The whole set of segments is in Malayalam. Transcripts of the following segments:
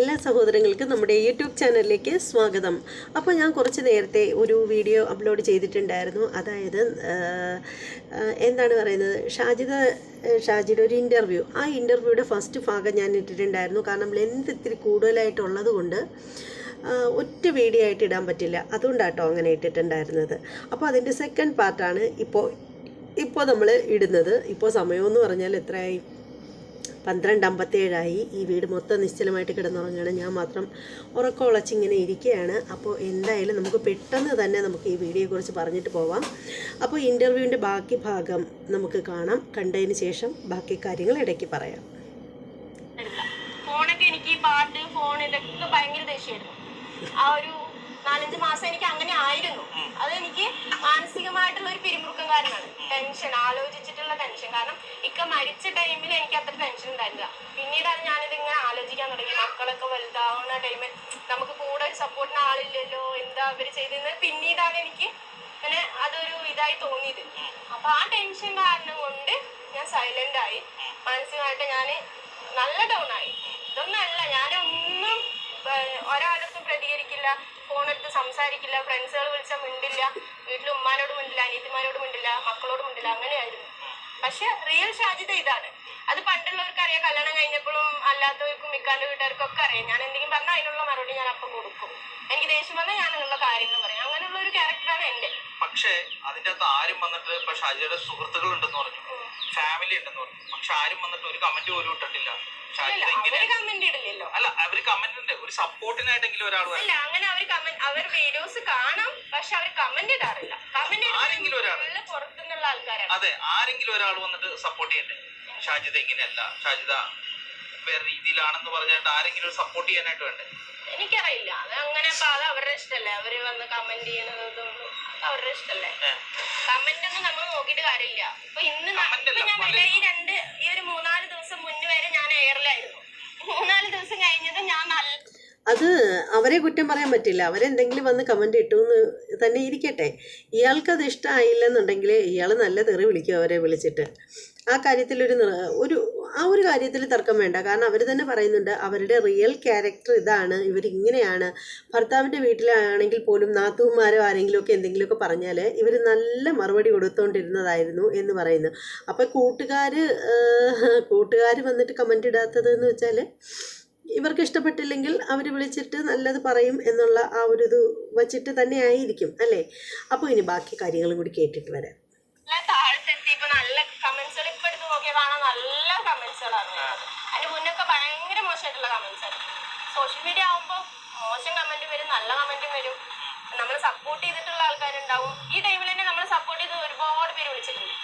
എല്ലാ സഹോദരങ്ങൾക്കും നമ്മുടെ യൂട്യൂബ് ചാനലിലേക്ക് സ്വാഗതം. അപ്പോൾ ഞാൻ കുറച്ച് നേരത്തെ ഒരു വീഡിയോ അപ്ലോഡ് ചെയ്തിട്ടുണ്ടായിരുന്നു. അതായത് എന്താണ് പറയുന്നത്? ഷാജിദ ഷാജിയുടെ ഒരു ഇന്റർവ്യൂ ആ ഇന്റർവ്യൂയുടെ ഫസ്റ്റ് ഭാഗം ഞാൻ ഇട്ടിട്ടുണ്ടായിരുന്നു. കാരണം ലെന്ത് ഇത്തിരി കൂടുതലായിട്ടുള്ളത് കൊണ്ട് ഒറ്റ വീഡിയോ ആയിട്ട് ഇടാൻ പറ്റില്ല. അതുകൊണ്ടാട്ടോ അങ്ങനെ ഇട്ടിട്ടുണ്ടായിരുന്നത്. അപ്പോൾ അതിന്റെ സെക്കൻഡ് പാർട്ടാണ് ഇപ്പോൾ ഇപ്പോൾ നമ്മൾ ഇടുന്നത്. ഇപ്പോൾ സമയമെന്ന് പറഞ്ഞാൽ എത്രയായി? പന്ത്രണ്ട് അമ്പത്തേഴായി ഈ വീട് മൊത്തം നിശ്ചലമായിട്ട് കിടന്നുറങ്ങുകയാണ് ഞാൻ മാത്രം ഉറക്കം ഉളച്ചിങ്ങനെ ഇരിക്കുകയാണ്. അപ്പോൾ എന്തായാലും നമുക്ക് പെട്ടെന്ന് തന്നെ നമുക്ക് ഈ വീഡിയോയെക്കുറിച്ച് പറഞ്ഞിട്ട് പോവാം. അപ്പോൾ ഇന്റർവ്യൂവിന്റെ ബാക്കി ഭാഗം നമുക്ക് കാണാം. കണ്ടതിന് ശേഷം ബാക്കി കാര്യങ്ങൾ ഇടയ്ക്ക് പറയാം. ഫോണൊക്കെ എനിക്ക് പാട്ട് ഫോൺ ഇതൊക്കെ ഭയങ്കര ദേഷ്യമായിരുന്നു ആ ഒരു നാലഞ്ച് മാസം എനിക്ക് അങ്ങനെ ടെൻഷൻ ആലോചിച്ചിട്ടുള്ള ടെൻഷൻ. കാരണം ഇക്ക മരിച്ച ടൈമിൽ എനിക്ക് അത്ര ടെൻഷൻ ഉണ്ടായിരുന്നില്ല. പിന്നീടാണ് ഞാനിത് ഇങ്ങനെ ആലോചിക്കാൻ തുടങ്ങി മക്കളൊക്കെ വലുതാവുന്ന ടൈമിൽ നമുക്ക് കൂടെ ഒരു സപ്പോർട്ടിന് ആളില്ലല്ലോ എന്താ അവർ ചെയ്തതെന്ന് പിന്നീടാണ് എനിക്ക് അങ്ങനെ അതൊരു ഇതായി തോന്നിയത്. അപ്പൊ ആ ടെൻഷൻ കാരണം കൊണ്ട് ഞാൻ സൈലന്റ് ആയി. മാനസികമായിട്ട് ഞാൻ നല്ല ഡൗൺ ആയി. ഇതൊന്നല്ല ഞാനൊന്നും ഒരാളടുത്തും പ്രതികരിക്കില്ല. ഫോൺ എടുത്ത് സംസാരിക്കില്ല ഫ്രണ്ട്സുകൾ വിളിച്ചാൽ മിണ്ടില്ല വീട്ടിൽ ഉമ്മാനോട് മിണ്ടില്ല അനിയത്തിമാരോട് മിണ്ടില്ല മക്കളോട് മിണ്ടില്ല അങ്ങനെയായിരുന്നു. പക്ഷെ റിയൽ ഷാജിത ഇതാണ്. അത് പണ്ടുള്ളവർക്ക് അറിയാം കല്യാണം കഴിഞ്ഞപ്പോഴും അല്ലാത്തവർക്കും മിക്കാന്റെ വീട്ടുകാർക്കും ഒക്കെ അറിയാം. ഞാൻ എന്തെങ്കിലും പറഞ്ഞാൽ അതിനുള്ള മറുപടി ഞാൻ അപ്പം കൊടുക്കും. എനിക്ക് ദേഷ്യം വന്നാൽ ഞാൻ അതിനുള്ള കാര്യങ്ങൾ പറയാം. അങ്ങനെയുള്ള ഒരു ക്യാരക്ടറാണ് എന്റെ പക്ഷേ അതിന്റെ അകത്ത് ആരും വന്നിട്ട് ഇപ്പൊ ഷാജിയുടെ സുഹൃത്തുക്കൾ ഉണ്ടെന്ന് പറഞ്ഞു. ഫാമിലി ഉണ്ടെന്ന് പറഞ്ഞു. പക്ഷെ ആരും വന്നിട്ട് ഒരു കമന്റ് പോലും ഇട്ടിട്ടില്ല. കമന്റ് ഇടില്ലല്ലോ അല്ല അവർ കമന്റ് ഉണ്ട്. ഒരു സപ്പോർട്ടിനായിട്ടെങ്കിലും ഒരാൾ അല്ല അങ്ങനെ അവർ കമന്റ് അവർ വീഡിയോസ് കാണാം പക്ഷെ അവർ കമന്റ് ഇടാറില്ല. കമന്റ് ആരെങ്കിലും ഒരാൾ. പുറത്തുനിന്നുള്ള ആൾക്കാരാണ്. അതെ ആരെങ്കിലും ഒരാൾ വന്നിട്ട് സപ്പോർട്ട് ചെയ്യണ്ടേ ഷാജിത ഇങ്ങനെയല്ല ഷാജിത വേറെ രീതിയിലാണെന്ന് പറഞ്ഞിട്ട് ആരെങ്കിലും സപ്പോർട്ട് ചെയ്യാനായിട്ട് വേണ്ടേ? എനിക്കറിയില്ല. അത് അങ്ങനെ അത് അവരുടെ ഇഷ്ടല്ലേ? അവർ വന്ന് കമന്റ് ചെയ്യണത് അവരുടെ ഇഷ്ടല്ലേ. കമന്റ് ഒന്നും നമ്മൾ നോക്കിയിട്ട് കാര്യമില്ല. ഇപ്പൊ ഇന്ന് ഞാൻ ഈ രണ്ട് ഈ ഒരു മൂന്നാൽ ദിവസം മുന്നേ വരെ ഞാൻ ദിവസം ഞാൻ അത് അവരെ കുറ്റം പറയാൻ പറ്റില്ല. അവരെന്തെങ്കിലും വന്ന് കമന്റ് ഇട്ടു എന്ന് തന്നെ ഇരിക്കട്ടെ. ഇയാൾക്കത് ഇഷ്ടമായില്ലെന്നുണ്ടെങ്കിൽ ഇയാൾ നല്ല തെറി വിളിക്കും അവരെ വിളിച്ചിട്ട്. ആ കാര്യത്തിൽ ഒരു ഒരു ആ ഒരു കാര്യത്തിൽ തർക്കം വേണ്ട. കാരണം അവർ തന്നെ പറയുന്നുണ്ട് അവരുടെ റിയൽ ക്യാരക്ടർ ഇതാണ് ഇവരിങ്ങനെയാണ്. ഭർത്താവിന്റെ വീട്ടിലാണെങ്കിൽ പോലും നാത്തൂമാരോ ആരെങ്കിലുമൊക്കെ എന്തെങ്കിലുമൊക്കെ പറഞ്ഞാൽ ഇവർ നല്ല മറുപടി കൊടുത്തുകൊണ്ടിരുന്നതായിരുന്നു എന്ന് പറയുന്നു. അപ്പോൾ കൂട്ടുകാർ കൂട്ടുകാർ വന്നിട്ട് കമന്റ് ഇടാത്തത് എന്ന് വെച്ചാൽ ഇവർക്ക് ഇഷ്ടപ്പെട്ടില്ലെങ്കിൽ അവർ വിളിച്ചിട്ട് നല്ലത് പറയും എന്നുള്ള ആ ഒരു ഇത് വച്ചിട്ട് തന്നെ ആയിരിക്കും അല്ലേ? അപ്പോൾ ഇനി ബാക്കി കാര്യങ്ങളും കൂടി കേട്ടിട്ട് വരാം. നല്ല താഴ്ത്തെത്തിയപ്പോ നല്ല കമന്റ്സുകൾ ഇപ്പൊ എടുത്ത് നോക്കിയാൽ കാണാൻ നല്ല കമന്റ്സുകളാണ് വരുന്നത്. അതിന് മുന്നൊക്കെ ഭയങ്കര കമൻസ് കമന്റ്സ് ആണ് സോഷ്യൽ മീഡിയ ആകുമ്പോൾ മോശം കമന്റ് വരും നല്ല കമന്റും വരും. നമ്മൾ സപ്പോർട്ട് ചെയ്തിട്ടുള്ള ആൾക്കാരുണ്ടാവും. ഈ ടൈമിൽ തന്നെ നമ്മൾ സപ്പോർട്ട് ചെയ്ത് ഒരുപാട് പേര് വിളിച്ചിട്ടുണ്ട്.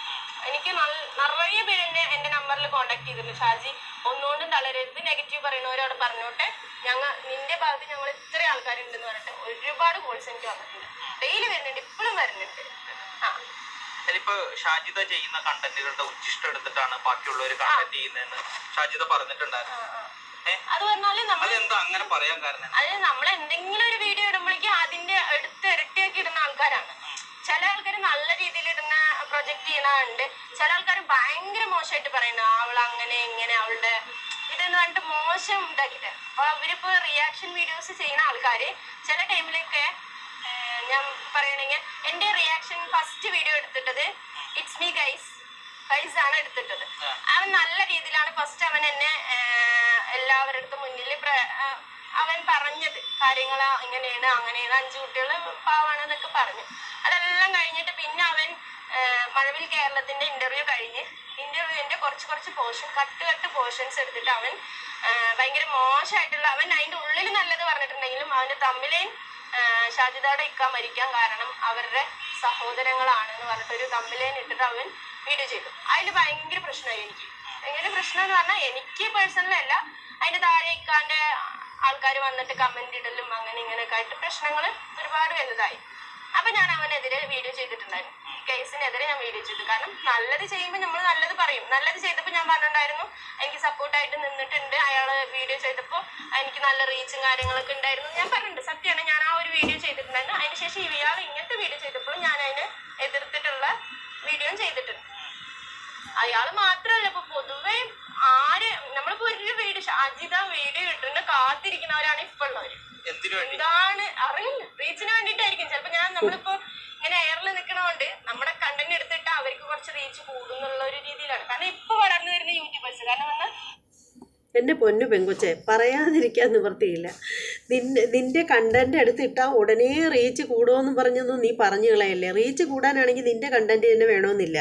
എനിക്ക് നിറയെ പേര് എന്നെ എന്റെ നമ്പറിൽ കോൺടാക്ട് ചെയ്തിട്ടുണ്ട്. ഷാജി ഒന്നുകൊണ്ടും തളരരുത്. നെഗറ്റീവ് പറയുന്നവരോട് പറഞ്ഞോട്ടെ. ഞങ്ങൾ നിന്റെ ഭാഗത്ത് ഞങ്ങൾ ഇത്ര ആൾക്കാരുണ്ടെന്ന് പറഞ്ഞിട്ട് ഒരുപാട് കോൾസ് എനിക്ക് വന്നിട്ടുണ്ട്. ഡെയിലി വരുന്നുണ്ട് ഇപ്പോഴും വരുന്നുണ്ട്. ആ. ഷാജിത ചെയ്യുന്ന കണ്ടന്റുകളുടെ ഉച്ചിഷ്ടം എടുത്തിട്ടാണ് ബാക്കിയുള്ളവർ കണ്ടന്റ് ചെയ്യുന്നതെന്ന് ഷാജിത പറഞ്ഞിട്ടുണ്ടായിരുന്നു? അത് പറഞ്ഞാൽ നമ്മൾ അങ്ങനെ പറയാൻ കാരണം. അത് നമ്മൾ എന്തെങ്കിലും ഒരു വീഡിയോ ഇടുമ്പോഴേക്കും അതിന്റെ എടുത്ത് ഇരട്ടിയാക്കി ഇടുന്ന ആൾക്കാരാണ്. ചില ആൾക്കാർ നല്ല രീതിയിൽ ഇടുന്ന പ്രൊജക്ട് ചെയ്യണുണ്ട് ചില ആൾക്കാർ ഭയങ്കര മോശമായിട്ട് പറയുന്നു അവൾ അങ്ങനെ ഇങ്ങനെ അവളുടെ ഇതെന്ന് പറഞ്ഞിട്ട് മോശം ഇതാക്കിട്ട് അപ്പൊ അവരിപ്പോ റിയാക്ഷൻ വീഡിയോസ് ചെയ്യുന്ന ആൾക്കാര് ചില ടൈമിലൊക്കെ ഞാൻ പറയണെങ്കിൽ എന്റെ റിയാക്ഷൻ ഫസ്റ്റ് വീഡിയോ എടുത്തിട്ടത് ഇറ്റ്സ് മീ ഗൈസ് ഗൈസ് ആണ് എടുത്തിട്ടത്. അവൻ നല്ല രീതിയിലാണ് ഫസ്റ്റ് അവൻ എന്നെ എല്ലാവരുടെ മുന്നിൽ അവൻ പറഞ്ഞത് കാര്യങ്ങൾ ഇങ്ങനെയാണ് അങ്ങനെയാണ് അഞ്ചു കുട്ടികൾ പാവാണെന്നൊക്കെ പറഞ്ഞു. അതെല്ലാം കഴിഞ്ഞിട്ട് പിന്നെ അവൻ മഴവിൽ കേരളത്തിന്റെ ഇന്റർവ്യൂ കഴിഞ്ഞ് ഇന്റർവ്യൂവിന്റെ കുറച്ച് കുറച്ച് പോർഷൻ കട്ട് കട്ട് പോർഷൻസ് എടുത്തിട്ട് അവൻ ഭയങ്കര മോശമായിട്ടുള്ള അവൻ അതിന്റെ ഉള്ളിൽ നല്ലത് പറഞ്ഞിട്ടുണ്ടെങ്കിലും അവന്റെ തമ്മിലേയും ഷാജിദയുടെ ഇക്ക മരിക്കാൻ കാരണം അവരുടെ സഹോദരങ്ങളാണ് എന്ന് പറഞ്ഞിട്ട് ഒരു തമ്മിലേൻ ഇട്ടിട്ട് അവൻ വീഡിയോ ചെയ്തു. അതിൽ ഭയങ്കര പ്രശ്നമായി എനിക്ക്. ഭയങ്കര പ്രശ്നം എന്ന് പറഞ്ഞാൽ എനിക്ക് പേഴ്സണലി അല്ല. അതിന്റെ താഴെ ആൾക്കാർ വന്നിട്ട് കമന്റ് ഇടലും അങ്ങനെ ഇങ്ങനെയൊക്കെ ആയിട്ട് പ്രശ്നങ്ങൾ ഒരുപാട് വലുതായി. അപ്പൊ ഞാൻ അവനെതിരെ വീഡിയോ ചെയ്തിട്ടുണ്ടായിരുന്നു. കേസിനെതിരെ ഞാൻ വീഡിയോ ചെയ്തു. കാരണം നല്ലത് ചെയ്യുമ്പോൾ നമ്മൾ നല്ലത് പറയും. നല്ലത് ചെയ്തപ്പോൾ ഞാൻ പറഞ്ഞിട്ടുണ്ടായിരുന്നു എനിക്ക് സപ്പോർട്ടായിട്ട് നിന്നിട്ടുണ്ട്. അയാൾ വീഡിയോ ചെയ്തപ്പോൾ എനിക്ക് നല്ല റീച്ചും കാര്യങ്ങളൊക്കെ ഉണ്ടായിരുന്നു. ഞാൻ പറഞ്ഞിട്ടുണ്ട് സത്യമാണ്. ഞാൻ ആ ഒരു വീഡിയോ ചെയ്തിട്ടുണ്ടായിരുന്നു. അതിനുശേഷം ഇയാൾ ഇങ്ങനത്തെ വീഡിയോ ചെയ്തപ്പോൾ ഞാൻ അതിനെ എതിർത്തിട്ടുള്ള വീഡിയോ ചെയ്തിട്ടുണ്ട്. അയാൾ മാത്രല്ല ഇപ്പൊ പൊതുവെ ആര് നമ്മളിപ്പോ ഒരു വീട് ഷാജിത വീട് കിട്ടുന്ന കാത്തിരിക്കുന്നവരാണ് ഇപ്പൊ ഉള്ളവര്. എന്താണ്? അറിയില്ല. റീച്ചിന് വേണ്ടിട്ടായിരിക്കും ചിലപ്പോ ഞാൻ നമ്മളിപ്പോ ഇങ്ങനെ എയറിൽ നിൽക്കണോണ്ട് നമ്മുടെ കണ്ടന്റ് എടുത്തിട്ട് അവർക്ക് കുറച്ച് റീച്ച് കൂടുന്നുള്ള ഒരു രീതിയിലാണ്. കാരണം ഇപ്പൊ വളർന്നു വരുന്ന യൂട്യൂബേഴ്സ് കാരണം വന്ന എന്റെ പൊന്നു പെങ്കൊച്ചെ പറയാതിരിക്കാൻ നിവർത്തിയില്ല നിന്റെ നിന്റെ കണ്ടന്റ് എടുത്തിട്ടാ ഉടനെ റീച്ച് കൂടുമെന്ന് പറഞ്ഞൊന്നും നീ പറഞ്ഞു കളയല്ലേ. റീച്ച് കൂടാനാണെങ്കിൽ നിന്റെ കണ്ടന്റ് തന്നെ വേണമെന്നില്ല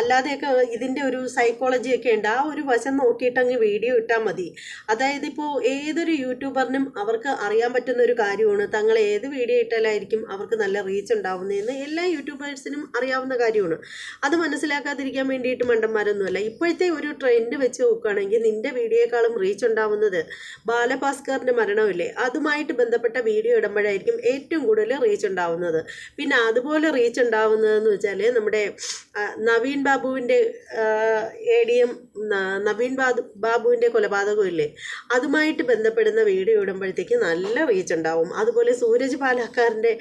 അല്ലാതെയൊക്കെ ഇതിന്റെ ഒരു സൈക്കോളജിയൊക്കെ ഉണ്ട്. ആ ഒരു വശം നോക്കിയിട്ട് അങ്ങ് വീഡിയോ ഇട്ടാൽ മതി. അതായത് ഇപ്പോൾ ഏതൊരു യൂട്യൂബറിനും അവർക്ക് അറിയാൻ പറ്റുന്ന ഒരു കാര്യമാണ്. തങ്ങൾ ഏത് വീഡിയോ ഇട്ടാലായിരിക്കും അവർക്ക് നല്ല റീച്ച് ഉണ്ടാവുന്നതെന്ന് എല്ലാ യൂട്യൂബേഴ്സിനും അറിയാവുന്ന കാര്യമാണ്. അത് മനസ്സിലാക്കാതിരിക്കാൻ വേണ്ടിയിട്ട് മണ്ടന്മാരൊന്നുമല്ല. ഇപ്പോഴത്തെ ഒരു ട്രെൻഡ് വെച്ച് നോക്കുകയാണെങ്കിൽ നിന്റെ വീഡിയോയെക്കാളും റീച്ച് ഉണ്ടാവുന്നത് ബാലഭാസ്കറിന്റെ മരണമില്ലേ? അതുമായിട്ട് ബന്ധപ്പെട്ട വീഡിയോ ഇടുമ്പോഴായിരിക്കും ഏറ്റവും കൂടുതൽ റീച്ച് ഉണ്ടാവുന്നത്. പിന്നെ അതുപോലെ റീച്ച് ഉണ്ടാവുന്നതെന്ന് വെച്ചാൽ നമ്മുടെ നവീൻ ബാബുവിന്റെ A D M Naveen Babu ബാബുവിന്റെ കൊലപാതകമില്ലേ? അതുമായിട്ട് ബന്ധപ്പെടുന്ന വീഡിയോ ഇടുമ്പോഴത്തേക്ക് നല്ല റീച്ച് ഉണ്ടാവും. അതുപോലെ സൂരജ് പാലക്കാരന്റെ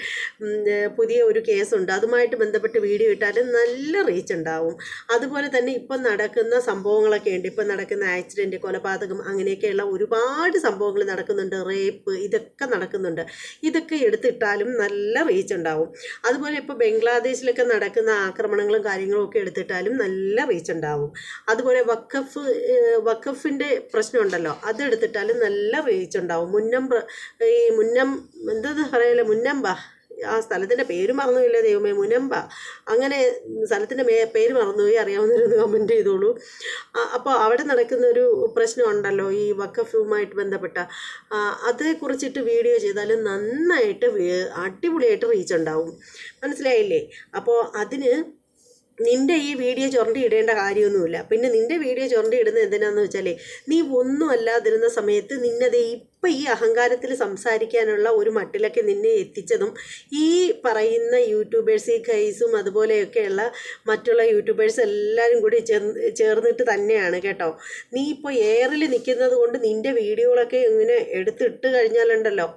പുതിയ ഒരു കേസുണ്ട്. അതുമായിട്ട് ബന്ധപ്പെട്ട് വീഡിയോ ഇട്ടാലും നല്ല റീച്ച് ഉണ്ടാവും. അതുപോലെ തന്നെ ഇപ്പം നടക്കുന്ന സംഭവങ്ങളൊക്കെ ഉണ്ട്. ഇപ്പം നടക്കുന്ന ആക്സിഡന്റ് കൊലപാതകം അങ്ങനെയൊക്കെയുള്ള ഒരുപാട് സംഭവങ്ങൾ നടക്കുന്നുണ്ട്. റേപ്പ് ഇതൊക്കെ നടക്കുന്നുണ്ട്. ഇതൊക്കെ എടുത്തിട്ടാലും നല്ല റീച്ച് ഉണ്ടാവും. അതുപോലെ ഇപ്പോൾ ബംഗ്ലാദേശിലൊക്കെ നടക്കുന്ന ആക്രമണങ്ങളും കാര്യങ്ങളും ഒക്കെ എടുത്തിട്ടാലും നല്ല റീച്ച് ഉണ്ടാവും. അതുപോലെ വക്കഫ് വക്കഫിന്റെ പ്രശ്നമുണ്ടല്ലോ അതെടുത്തിട്ടാലും നല്ല റീച്ച് ഉണ്ടാവും. മുന്നം ഈ മുന്നം എന്താ പറയല്ലേ മുന്നമ്പ. ആ സ്ഥലത്തിന്റെ പേര് മറന്നുപോയില്ല ദൈവമേ മുനമ്പ. അങ്ങനെ സ്ഥലത്തിന്റെ മേ പേര് മറന്നുപോയി അറിയാവുന്നവരൊന്ന് കമന്റ് ചെയ്തോളൂ. അപ്പോൾ അവിടെ നടക്കുന്ന ഒരു പ്രശ്നം ഉണ്ടല്ലോ ഈ വക്കഫുമായിട്ട് ബന്ധപ്പെട്ട. അതേക്കുറിച്ചിട്ട് വീഡിയോ ചെയ്താലും നന്നായിട്ട് അടിപൊളിയായിട്ട് റീച്ച് ഉണ്ടാവും. മനസ്സിലായില്ലേ? അപ്പോൾ അതിന് നിന്റെ ഈ വീഡിയോ ചുരണ്ടി ഇടേണ്ട കാര്യമൊന്നുമില്ല. പിന്നെ നിന്റെ വീഡിയോ ചുരണ്ടി ഇടുന്നത് എന്തിനാന്ന് വെച്ചാലേ നീ ഒന്നും അല്ലാതിരുന്ന സമയത്ത് നിന്നത് ഇപ്പം ഈ അഹങ്കാരത്തിൽ സംസാരിക്കാനുള്ള ഒരു മട്ടിലൊക്കെ നിന്നെ എത്തിച്ചതും ഈ പറയുന്ന യൂട്യൂബേഴ്സ് ഈ കൈസും അതുപോലെയൊക്കെയുള്ള മറ്റുള്ള യൂട്യൂബേഴ്സ് എല്ലാവരും കൂടി ചേർന്ന് ചേർന്നിട്ട് തന്നെയാണ് കേട്ടോ. നീ ഇപ്പോൾ എയറിൽ നിൽക്കുന്നത് കൊണ്ട് നിന്റെ വീഡിയോകളൊക്കെ ഇങ്ങനെ എടുത്തിട്ട് കഴിഞ്ഞാലുണ്ടല്ലോ.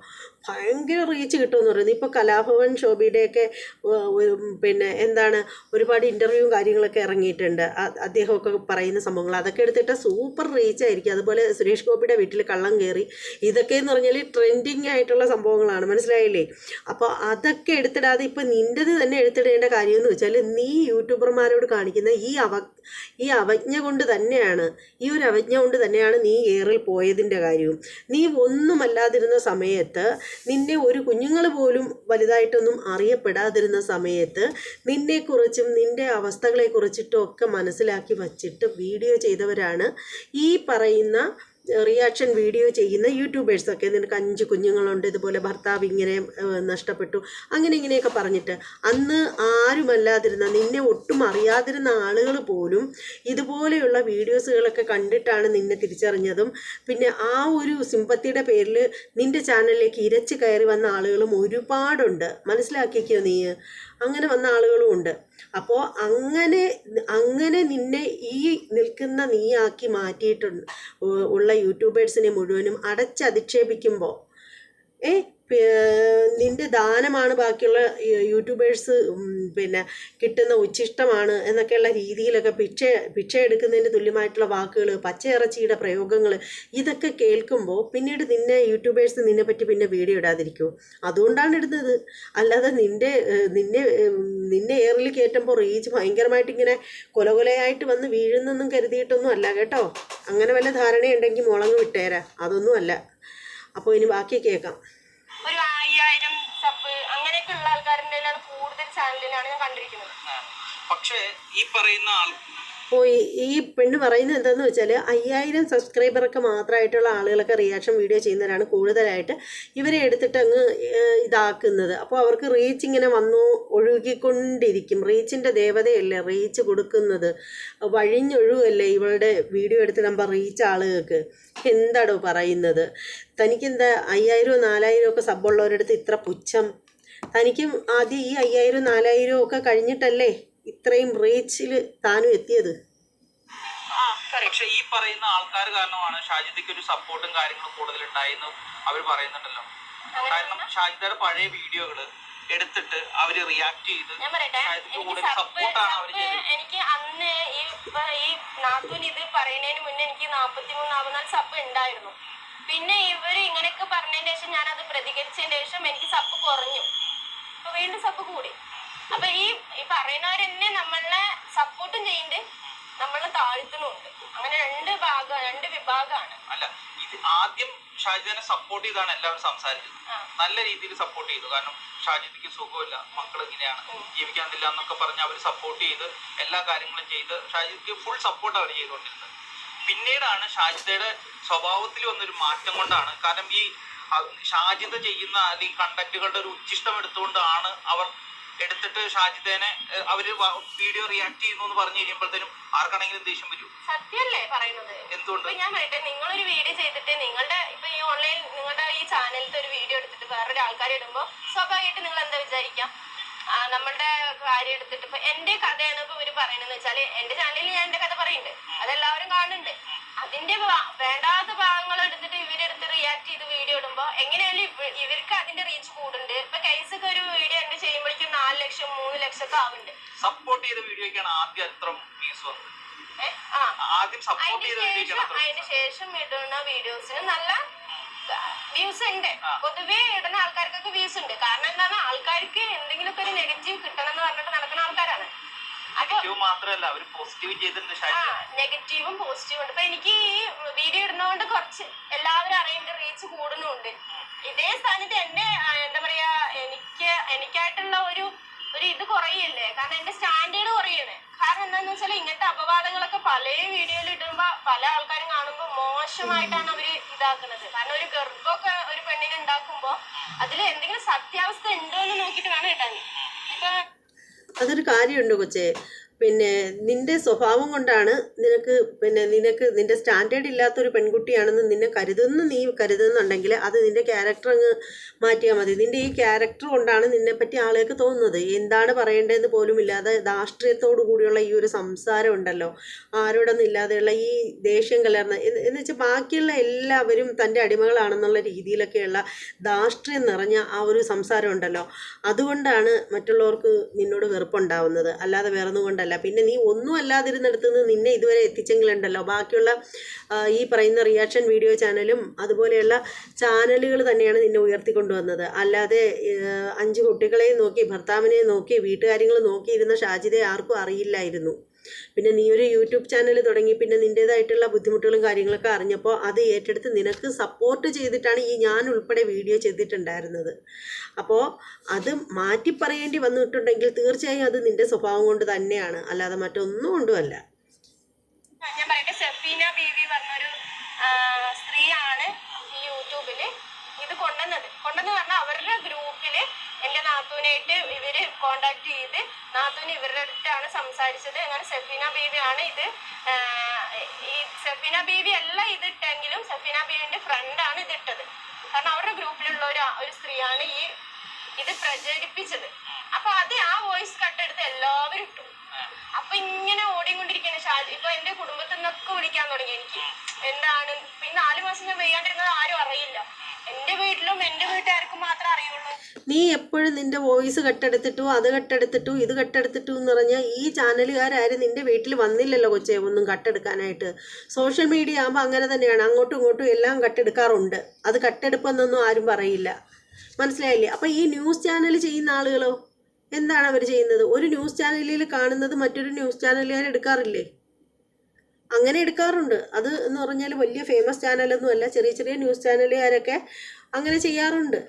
ഭയങ്കര റീച്ച് കിട്ടുമെന്ന് പറയുന്നത് ഇപ്പോൾ കലാഭവൻ ശോഭിയുടെയൊക്കെ പിന്നെ എന്താണ് ഒരുപാട് ഇന്റർവ്യൂവും കാര്യങ്ങളൊക്കെ ഇറങ്ങിയിട്ടുണ്ട്. അദ്ദേഹമൊക്കെ പറയുന്ന സംഭവങ്ങൾ. അതൊക്കെ എടുത്തിട്ട് സൂപ്പർ റീച്ച് ആയിരിക്കും. അതുപോലെ സുരേഷ് ഗോപിയുടെ വീട്ടിൽ കള്ളം കയറി ഇതൊക്കെ എന്ന് പറഞ്ഞാൽ ട്രെൻഡിങ് ആയിട്ടുള്ള സംഭവങ്ങളാണ്. മനസ്സിലായില്ലേ? അപ്പോൾ അതൊക്കെ എടുത്തിടാതെ ഇപ്പോൾ നിന്റെത് തന്നെ എടുത്തിടേണ്ട കാര്യമെന്ന് വെച്ചാൽ നീ യൂട്യൂബർമാരോട് കാണിക്കുന്ന ഈ അവ ഈ അവജ്ഞ കൊണ്ട് തന്നെയാണ് ഈ ഒരു അവജ്ഞ കൊണ്ട് തന്നെയാണ് നീ ഏറിൽ പോയതിന്റെ കാര്യവും. നീ ഒന്നുമല്ലാതിരുന്ന സമയത്ത് നിന്നെ ഒരു കുഞ്ഞുങ്ങൾ പോലും വലുതായിട്ടൊന്നും അറിയപ്പെടാതിരുന്ന സമയത്ത് നിന്നെക്കുറിച്ചും നിന്റെ അവസ്ഥകളെക്കുറിച്ചിട്ടും ഒക്കെ മനസ്സിലാക്കി വച്ചിട്ട് വീഡിയോ ചെയ്തവരാണ് ഈ പറയുന്ന റിയാക്ഷൻ വീഡിയോ ചെയ്യുന്ന യൂട്യൂബേഴ്സൊക്കെ നിനക്ക് അഞ്ച് കുഞ്ഞുങ്ങളുണ്ട് ഇതുപോലെ ഭർത്താവ് ഇങ്ങനെ നഷ്ടപ്പെട്ടു അങ്ങനെ ഇങ്ങനെയൊക്കെ പറഞ്ഞിട്ട് അന്ന് ആരുമല്ലാതിരുന്ന നിന്നെ ഒട്ടും അറിയാതിരുന്ന ആളുകൾ പോലും ഇതുപോലെയുള്ള വീഡിയോസുകളൊക്കെ കണ്ടിട്ടാണ് നിന്നെ തിരിച്ചറിഞ്ഞതും. പിന്നെ ആ ഒരു സിമ്പത്തിയുടെ പേരിൽ നിന്റെ ചാനലിലേക്ക് ഇരച്ച് കയറി വന്ന ആളുകളും ഒരുപാടുണ്ട്. മനസ്സിലാക്കിക്കോ നീ? അങ്ങനെ വന്ന ആളുകളും ഉണ്ട്. അപ്പോൾ അങ്ങനെ അങ്ങനെ നിന്നെ ഈ നിൽക്കുന്ന നീയാക്കി മാറ്റിയിട്ടുണ്ട് ഉള്ള യൂട്യൂബേഴ്സിനെ മുഴുവനും അടച്ചധിക്ഷേപിക്കുമ്പോൾ ഏ നിന്റെ ദാനമാണ് ബാക്കിയുള്ള യൂട്യൂബേഴ്സ് പിന്നെ കിട്ടുന്ന ഉച്ഛിഷ്ടമാണ് എന്നൊക്കെയുള്ള രീതിയിലൊക്കെ ഭിക്ഷ ഭിക്ഷ എടുക്കുന്നതിന് തുല്യമായിട്ടുള്ള വാക്കുകൾ പച്ചയിറച്ചിയുടെ പ്രയോഗങ്ങൾ ഇതൊക്കെ കേൾക്കുമ്പോൾ പിന്നീട് നിന്നെ യൂട്യൂബേഴ്സ് നിന്നെ പറ്റി പിന്നെ വീഡിയോ ഇടാതിരിക്കുമോ അതുകൊണ്ടാണ് ഇടുന്നത്. അല്ലാതെ നിന്റെ നിന്നെ നിന്നെ എയറിൽ കയറ്റുമ്പോൾ റീച്ച് ഭയങ്കരമായിട്ട് ഇങ്ങനെ കൊലകൊലയായിട്ട് വന്ന് വീഴുന്നൊന്നും കരുതിയിട്ടൊന്നും അല്ല കേട്ടോ. അങ്ങനെ വല്ല ധാരണയുണ്ടെങ്കിൽ മുളങ്ങ് വിട്ടേരാ. അതൊന്നും അല്ല. അപ്പോൾ ഇനി ബാക്കി കേൾക്കാം. അയ്യായിരം സബ് അങ്ങനെയൊക്കെ ഉള്ള ആൾക്കാരുടെ കൂടുതൽ ചാനലിലാണ് ഞാൻ കണ്ടിരിക്കുന്നത്. പക്ഷേ ഈ പറയുന്ന ആൾ അപ്പോൾ ഈ ഈ പെണ്ണ് പറയുന്നത് എന്താണെന്ന് വെച്ചാൽ അയ്യായിരം സബ്സ്ക്രൈബറൊക്കെ മാത്രമായിട്ടുള്ള ആളുകളൊക്കെ റിയാക്ഷൻ വീഡിയോ ചെയ്യുന്നവരാണ് കൂടുതലായിട്ട് ഇവരെ എടുത്തിട്ട് അങ്ങ് ഇതാക്കുന്നത്. അപ്പോൾ അവർക്ക് റീച്ച് ഇങ്ങനെ വന്നു ഒഴുകിക്കൊണ്ടിരിക്കും. റീച്ചിന്റെ ദേവതയല്ലേ റീച്ച് കൊടുക്കുന്നത്. വഴിഞ്ഞൊഴുകല്ലേ ഇവളുടെ വീഡിയോ എടുത്തിടുമ്പോൾ റീച്ച് ആളുകൾക്ക്. എന്താടോ പറയുന്നത്? തനിക്കെന്താ അയ്യായിരവും നാലായിരവും ഒക്കെ സബ്ബുള്ളവരടുത്ത് ഇത്ര പുച്ഛം? തനിക്കും ആദ്യം ഈ അയ്യായിരവും നാലായിരവും ഒക്കെ കഴിഞ്ഞിട്ടല്ലേ ഇത്രയും റീച്ചിൽ താനും എത്തിയത്? പക്ഷെ ഈ പറയുന്ന ആൾക്കാർ കാരണമാണ് ഷാജിദയ്ക്ക് ഒരു സപ്പോർട്ടും കാര്യങ്ങളും കൂടുതൽ ഉണ്ടായെന്ന് അവർ പറയുന്നുണ്ടല്ലോ. കാരണം ഷാജിദയുടെ പഴയ വീഡിയോകൾ എടുത്തിട്ട് അവർ റിയാക്ട് ചെയ്ത് എനിക്ക് കൂടുതൽ സപ്പോർട്ടാണ് അവർ സപ്പ് എനിക്ക് അന്ന് ഈ ഈ നാത്തൂൻ ഇത് പറയുന്നതിന് മുന്നേ എനിക്ക് നാപ്പത്തി മൂന്ന് നാപ്പത്തിനാല് സപ്പ് ഉണ്ടായിരുന്നു. പിന്നെ ഇവർ ഇങ്ങനെയൊക്കെ പറഞ്ഞതിന് ശേഷം ഞാൻ അത് പ്രതികരിച്ചതിന് ശേഷം എനിക്ക് സപ്പ് കുറഞ്ഞു. അപ്പൊ വീണ്ടും സപ്പ് കൂടി. അപ്പൊ ഈ ഈ പറയുന്നവരെന്നെ നമ്മളെ സപ്പോർട്ടും ചെയ്യുന്നുണ്ട്. നമ്മളെ താഴ്ത്തുന്നുണ്ട് അങ്ങനെ രണ്ട് ഭാഗം രണ്ട് വിഭാഗമാണ്. അല്ല ഇത് ആദ്യം ഷാജിദിനെ സപ്പോർട്ട് ചെയ്താണ് എല്ലാവരും സംസാരിച്ചത്. നല്ല രീതിയിൽ സപ്പോർട്ട് ചെയ്തു. കാരണം ഷാജിദിക്ക് സുഖമില്ല. മക്കൾ ഇങ്ങനെയാണ്. ജീവിക്കാൻ എന്നൊക്കെ പറഞ്ഞ് അവർ സപ്പോർട്ട് ചെയ്ത് എല്ലാ കാര്യങ്ങളും ചെയ്ത് ഷാജിദിക്ക് ഫുൾ സപ്പോർട്ട് അവർ ചെയ്തുകൊണ്ടിരുന്നത്. പിന്നീടാണ് ഷാജിദയുടെ സ്വഭാവത്തിൽ വന്നൊരു മാറ്റം കൊണ്ടാണ്. കാരണം ഈ ഷാജിദ ചെയ്യുന്ന അല്ലെങ്കിൽ കണ്ടന്റുകളുടെ ഒരു ഉച്ചിഷ്ടം എടുത്തുകൊണ്ടാണ് അവർ എടുത്തിട്ട് ഷാജിദേനെ അവർ വീഡിയോ റിയാക്ട് ചെയ്യുന്നു എന്ന് പറഞ്ഞു കഴിയുമ്പോഴത്തേനും ആർക്കാണെങ്കിലും ദേഷ്യം വരും. സത്യല്ലേ പറയുന്നത്? എന്തുകൊണ്ട്? ഞാൻ പറയട്ടെ നിങ്ങളൊരു വീഡിയോ ചെയ്തിട്ട് നിങ്ങളുടെ ഇപ്പൊ ഈ ഓൺലൈൻ നിങ്ങളുടെ ഈ ചാനലിലത്തെ ഒരു വീഡിയോ എടുത്തിട്ട് വേറൊരു ആൾക്കാർ ഇടുമ്പോ സ്വാഭാവികമായിട്ട് നിങ്ങൾ എന്താ വിചാരിക്കാം? നമ്മളുടെ കാര്യം എടുത്തിട്ട് ഇപ്പൊ എന്റെ കഥയാണ് ഇപ്പൊ ഇവർ പറയണെന്ന് വെച്ചാൽ എന്റെ ചാനലിൽ ഞാൻ എന്റെ കഥ പറയുന്നുണ്ട്. അതെല്ലാവരും കാണുന്നുണ്ട്. അതിന്റെ വേണ്ടാത്ത ഭാഗങ്ങൾ എടുത്തിട്ട് ഇവരെടുത്ത് റിയാക്ട് ചെയ്ത് വീഡിയോ ഇടുമ്പോ എങ്ങനെയാലും ഇവർക്ക് അതിന്റെ റീച്ച് കൂടുന്നുണ്ട്. ഇപ്പൊ കേസൊക്കെ ഒരു വീഡിയോ എന്റെ ചെയ്യുമ്പോഴേക്കും നാല് ലക്ഷം മൂന്ന് ലക്ഷം ഒക്കെ ആവുന്നുണ്ട്. സപ്പോർട്ട് ചെയ്ത വീഡിയോക്കാണ് ആദ്യം അത്ര വ്യൂസ് വന്നത്. ആദ്യം സപ്പോർട്ട് ചെയ്ത വീഡിയോക്കാണ് അതിന് ശേഷം ഇടുന്ന വീഡിയോസിന് നല്ല വ്യൂസ് ഉണ്ട്. പൊതുവേ ഇടുന്ന ആൾക്കാർക്കൊക്കെ വ്യൂസ് ഉണ്ട്. കാരണം എന്താണ്? ആൾക്കാർക്ക് എന്തെങ്കിലുമൊക്കെ ഒരു നെഗറ്റീവ് കിട്ടണം എന്ന് പറഞ്ഞിട്ട് നടക്കുന്ന ആൾക്കാരാണ്. നെഗറ്റീവ് മാത്രമല്ല പോസിറ്റീവ് ചെയ്തിട്ടുണ്ട് നെഗറ്റീവും പോസിറ്റീവും ഉണ്ട്. ഇപ്പൊ എനിക്ക് ഈ വീഡിയോ ഇടുന്നതുകൊണ്ട് കുറച്ച് എല്ലാവരും അറിയുന്നുണ്ട് റീച്ച് കൂടുന്നുണ്ട്. ഇതേ സ്ഥാനത്ത് എന്നെ എന്താ പറയാ എനിക്ക് എനിക്കായിട്ടുള്ള ഒരു ഒരു ഇത് കുറയല്ലേ? കാരണം എന്റെ സ്റ്റാൻഡേർഡ് കുറയാണ്. കാരണം എന്താന്ന് വെച്ചാൽ ഇങ്ങനത്തെ അപവാദങ്ങളൊക്കെ പല വീഡിയോയിൽ ഇടുമ്പോ പല ആൾക്കാരും കാണുമ്പോൾ മോശമായിട്ടാണ് അവർ ഇതാക്കുന്നത്. കാരണം ഒരു ഗർഭമൊക്കെ ഒരു പെണ്ണിനെ ഉണ്ടാക്കുമ്പോ അതിൽ എന്തെങ്കിലും സത്യാവസ്ഥ ഉണ്ടോ എന്ന് നോക്കിയിട്ട് വേണം ഇടാൻ. ഇപ്പൊ അതൊരു കാര്യമുണ്ട് കൊച്ചേ? പിന്നെ നിന്റെ സ്വഭാവം കൊണ്ടാണ് നിനക്ക് പിന്നെ നിനക്ക് നിന്റെ സ്റ്റാൻഡേർഡ് ഇല്ലാത്തൊരു പെൺകുട്ടിയാണെന്ന് നിന്നെ കരുതുന്ന നീ കരുതുന്നുണ്ടെങ്കിൽ അത് നിന്റെ ക്യാരക്ടർ അങ്ങ് മാറ്റിയാൽ മതി. നിന്റെ ഈ ക്യാരക്ടർ കൊണ്ടാണ് നിന്നെപ്പറ്റി ആളുകൾക്ക് തോന്നുന്നത്. എന്താണ് പറയേണ്ടതെന്ന് പോലും ഇല്ലാതെ രാഷ്ട്രീയത്തോടു കൂടിയുള്ള ഈ ഒരു സംസാരം ഉണ്ടല്ലോ. ആരോടൊന്നും ഇല്ലാതെയുള്ള ഈ ദേഷ്യം കലർന്ന എന്ന് വെച്ചാൽ ബാക്കിയുള്ള എല്ലാവരും തന്റെ അടിമകളാണെന്നുള്ള രീതിയിലൊക്കെയുള്ള ധാർഷ്ട്ര്യം നിറഞ്ഞ ആ ഒരു സംസാരം ഉണ്ടല്ലോ. അതുകൊണ്ടാണ് മറ്റുള്ളവർക്ക് നിന്നോട് വെറുപ്പുണ്ടാവുന്നത്. അല്ലാതെ വേറെ ഒന്നും കൊണ്ടല്ല പിന്നെ നീ ഒന്നും അല്ലാതിരുന്നിടത്ത് നിന്ന് നിന്നെ ഇതുവരെ എത്തിച്ചെങ്കിലുണ്ടല്ലോ. ബാക്കിയുള്ള ഈ പറയുന്ന റിയാക്ഷൻ വീഡിയോ ചാനലും അതുപോലെയുള്ള ചാനലുകൾ തന്നെയാണ് നിന്നെ ഉയർത്തിക്കൊണ്ടുവന്നത്. അല്ലാതെ അഞ്ച് കുട്ടികളെയും നോക്കി ഭർത്താവിനെ നോക്കി വീട്ടുകാര്യങ്ങൾ നോക്കിയിരുന്ന ഷാജിദയെ ആർക്കും അറിയില്ലായിരുന്നു. പിന്നെ നീ ഒരു യൂട്യൂബ് ചാനൽ തുടങ്ങി പിന്നെ നിന്റേതായിട്ടുള്ള ബുദ്ധിമുട്ടുകളും കാര്യങ്ങളൊക്കെ അറിഞ്ഞപ്പോൾ അത് ഏറ്റെടുത്ത് നിനക്ക് സപ്പോർട്ട് ചെയ്തിട്ടാണ് ഈ ഞാൻ ഉൾപ്പെടെ വീഡിയോ ചെയ്തിട്ടുണ്ടായിരുന്നത്. അപ്പോൾ അത് മാറ്റി പറയേണ്ടി വന്നിട്ടുണ്ടെങ്കിൽ തീർച്ചയായും അത് നിന്റെ സ്വഭാവം കൊണ്ട് തന്നെയാണ്. അല്ലാതെ മറ്റൊന്നും കൊണ്ടുമല്ല. ഞാൻ പറയട്ടെ. സെഫീന ബീവി പറഞ്ഞൊരു സ്ത്രീയാണ്. കൊണ്ടുവന്നത്. കൊണ്ടെന്ന് പറഞ്ഞാൽ അവരുടെ ഗ്രൂപ്പിൽ എന്റെ നാത്തൂനായിട്ട് ഇവർ കോണ്ടാക്ട് ചെയ്ത് നാത്തൂന് ഇവരുടെ അടുത്താണ് സംസാരിച്ചത്. അങ്ങനെ സെഫീന ആണ് ഇത്. ഈ സെഫീന ബേബി അല്ല ഇത് ഇട്ടെങ്കിലും സെഫീന ബീവിന്റെ ഫ്രണ്ടാണ് ഇത് ഇട്ടത്. കാരണം അവരുടെ ഗ്രൂപ്പിലുള്ള ഒരു ഒരു സ്ത്രീയാണ് ഈ ഇത് പ്രചരിപ്പിച്ചത്. അപ്പൊ അത് ആ വോയിസ് കട്ടെടുത്ത് എല്ലാവരും ഇട്ടു. അപ്പൊ ഇങ്ങനെ ഓടിക്കൊണ്ടിരിക്കുന്ന ഷാജി. ഇപ്പൊ എന്റെ കുടുംബത്തിൽ നിന്നൊക്കെ വിളിക്കാൻ തുടങ്ങി എനിക്ക്. എന്താണ്? ഈ നാല് മാസം ഞാൻ വെയ്യാണ്ടിരുന്നത് ആരും അറിയില്ല. എന്റെ വീട്ടിലും എന്റെ വീട്ടുകാർക്കും മാത്രമേ അറിയുള്ളൂ. നീ എപ്പോഴും നിന്റെ വോയിസ് കട്ടെടുത്തിട്ടു അത് കട്ടെടുത്തിട്ടു ഇത് കട്ടെടുത്തിട്ടു എന്ന് പറഞ്ഞാൽ ഈ ചാനലുകാരും നിന്റെ വീട്ടിൽ വന്നില്ലല്ലോ കൊച്ചേ ഒന്നും കട്ടെടുക്കാനായിട്ട്. സോഷ്യൽ മീഡിയ ആകുമ്പോൾ അങ്ങനെ തന്നെയാണ്. അങ്ങോട്ടും ഇങ്ങോട്ടും എല്ലാം കട്ടെടുക്കാറുണ്ട്. അത് കട്ടെടുപ്പെന്നൊന്നും ആരും പറയില്ല. മനസ്സിലായില്ലേ? അപ്പം ഈ ന്യൂസ് ചാനൽ ചെയ്യുന്ന ആളുകളോ? എന്താണ് അവർ ചെയ്യുന്നത്? ഒരു ന്യൂസ് ചാനലിൽ കാണുന്നത് മറ്റൊരു ന്യൂസ് ചാനലുകാർ എടുക്കാറില്ലേ? അങ്ങനെ എടുക്കാറുണ്ട്. അത് എന്ന് പറഞ്ഞാൽ വലിയ ഫേമസ് ചാനലൊന്നും അല്ല. ചെറിയ ചെറിയ ന്യൂസ് ചാനലുകാരൊക്കെ അങ്ങനെ ചെയ്യാറുണ്ട്.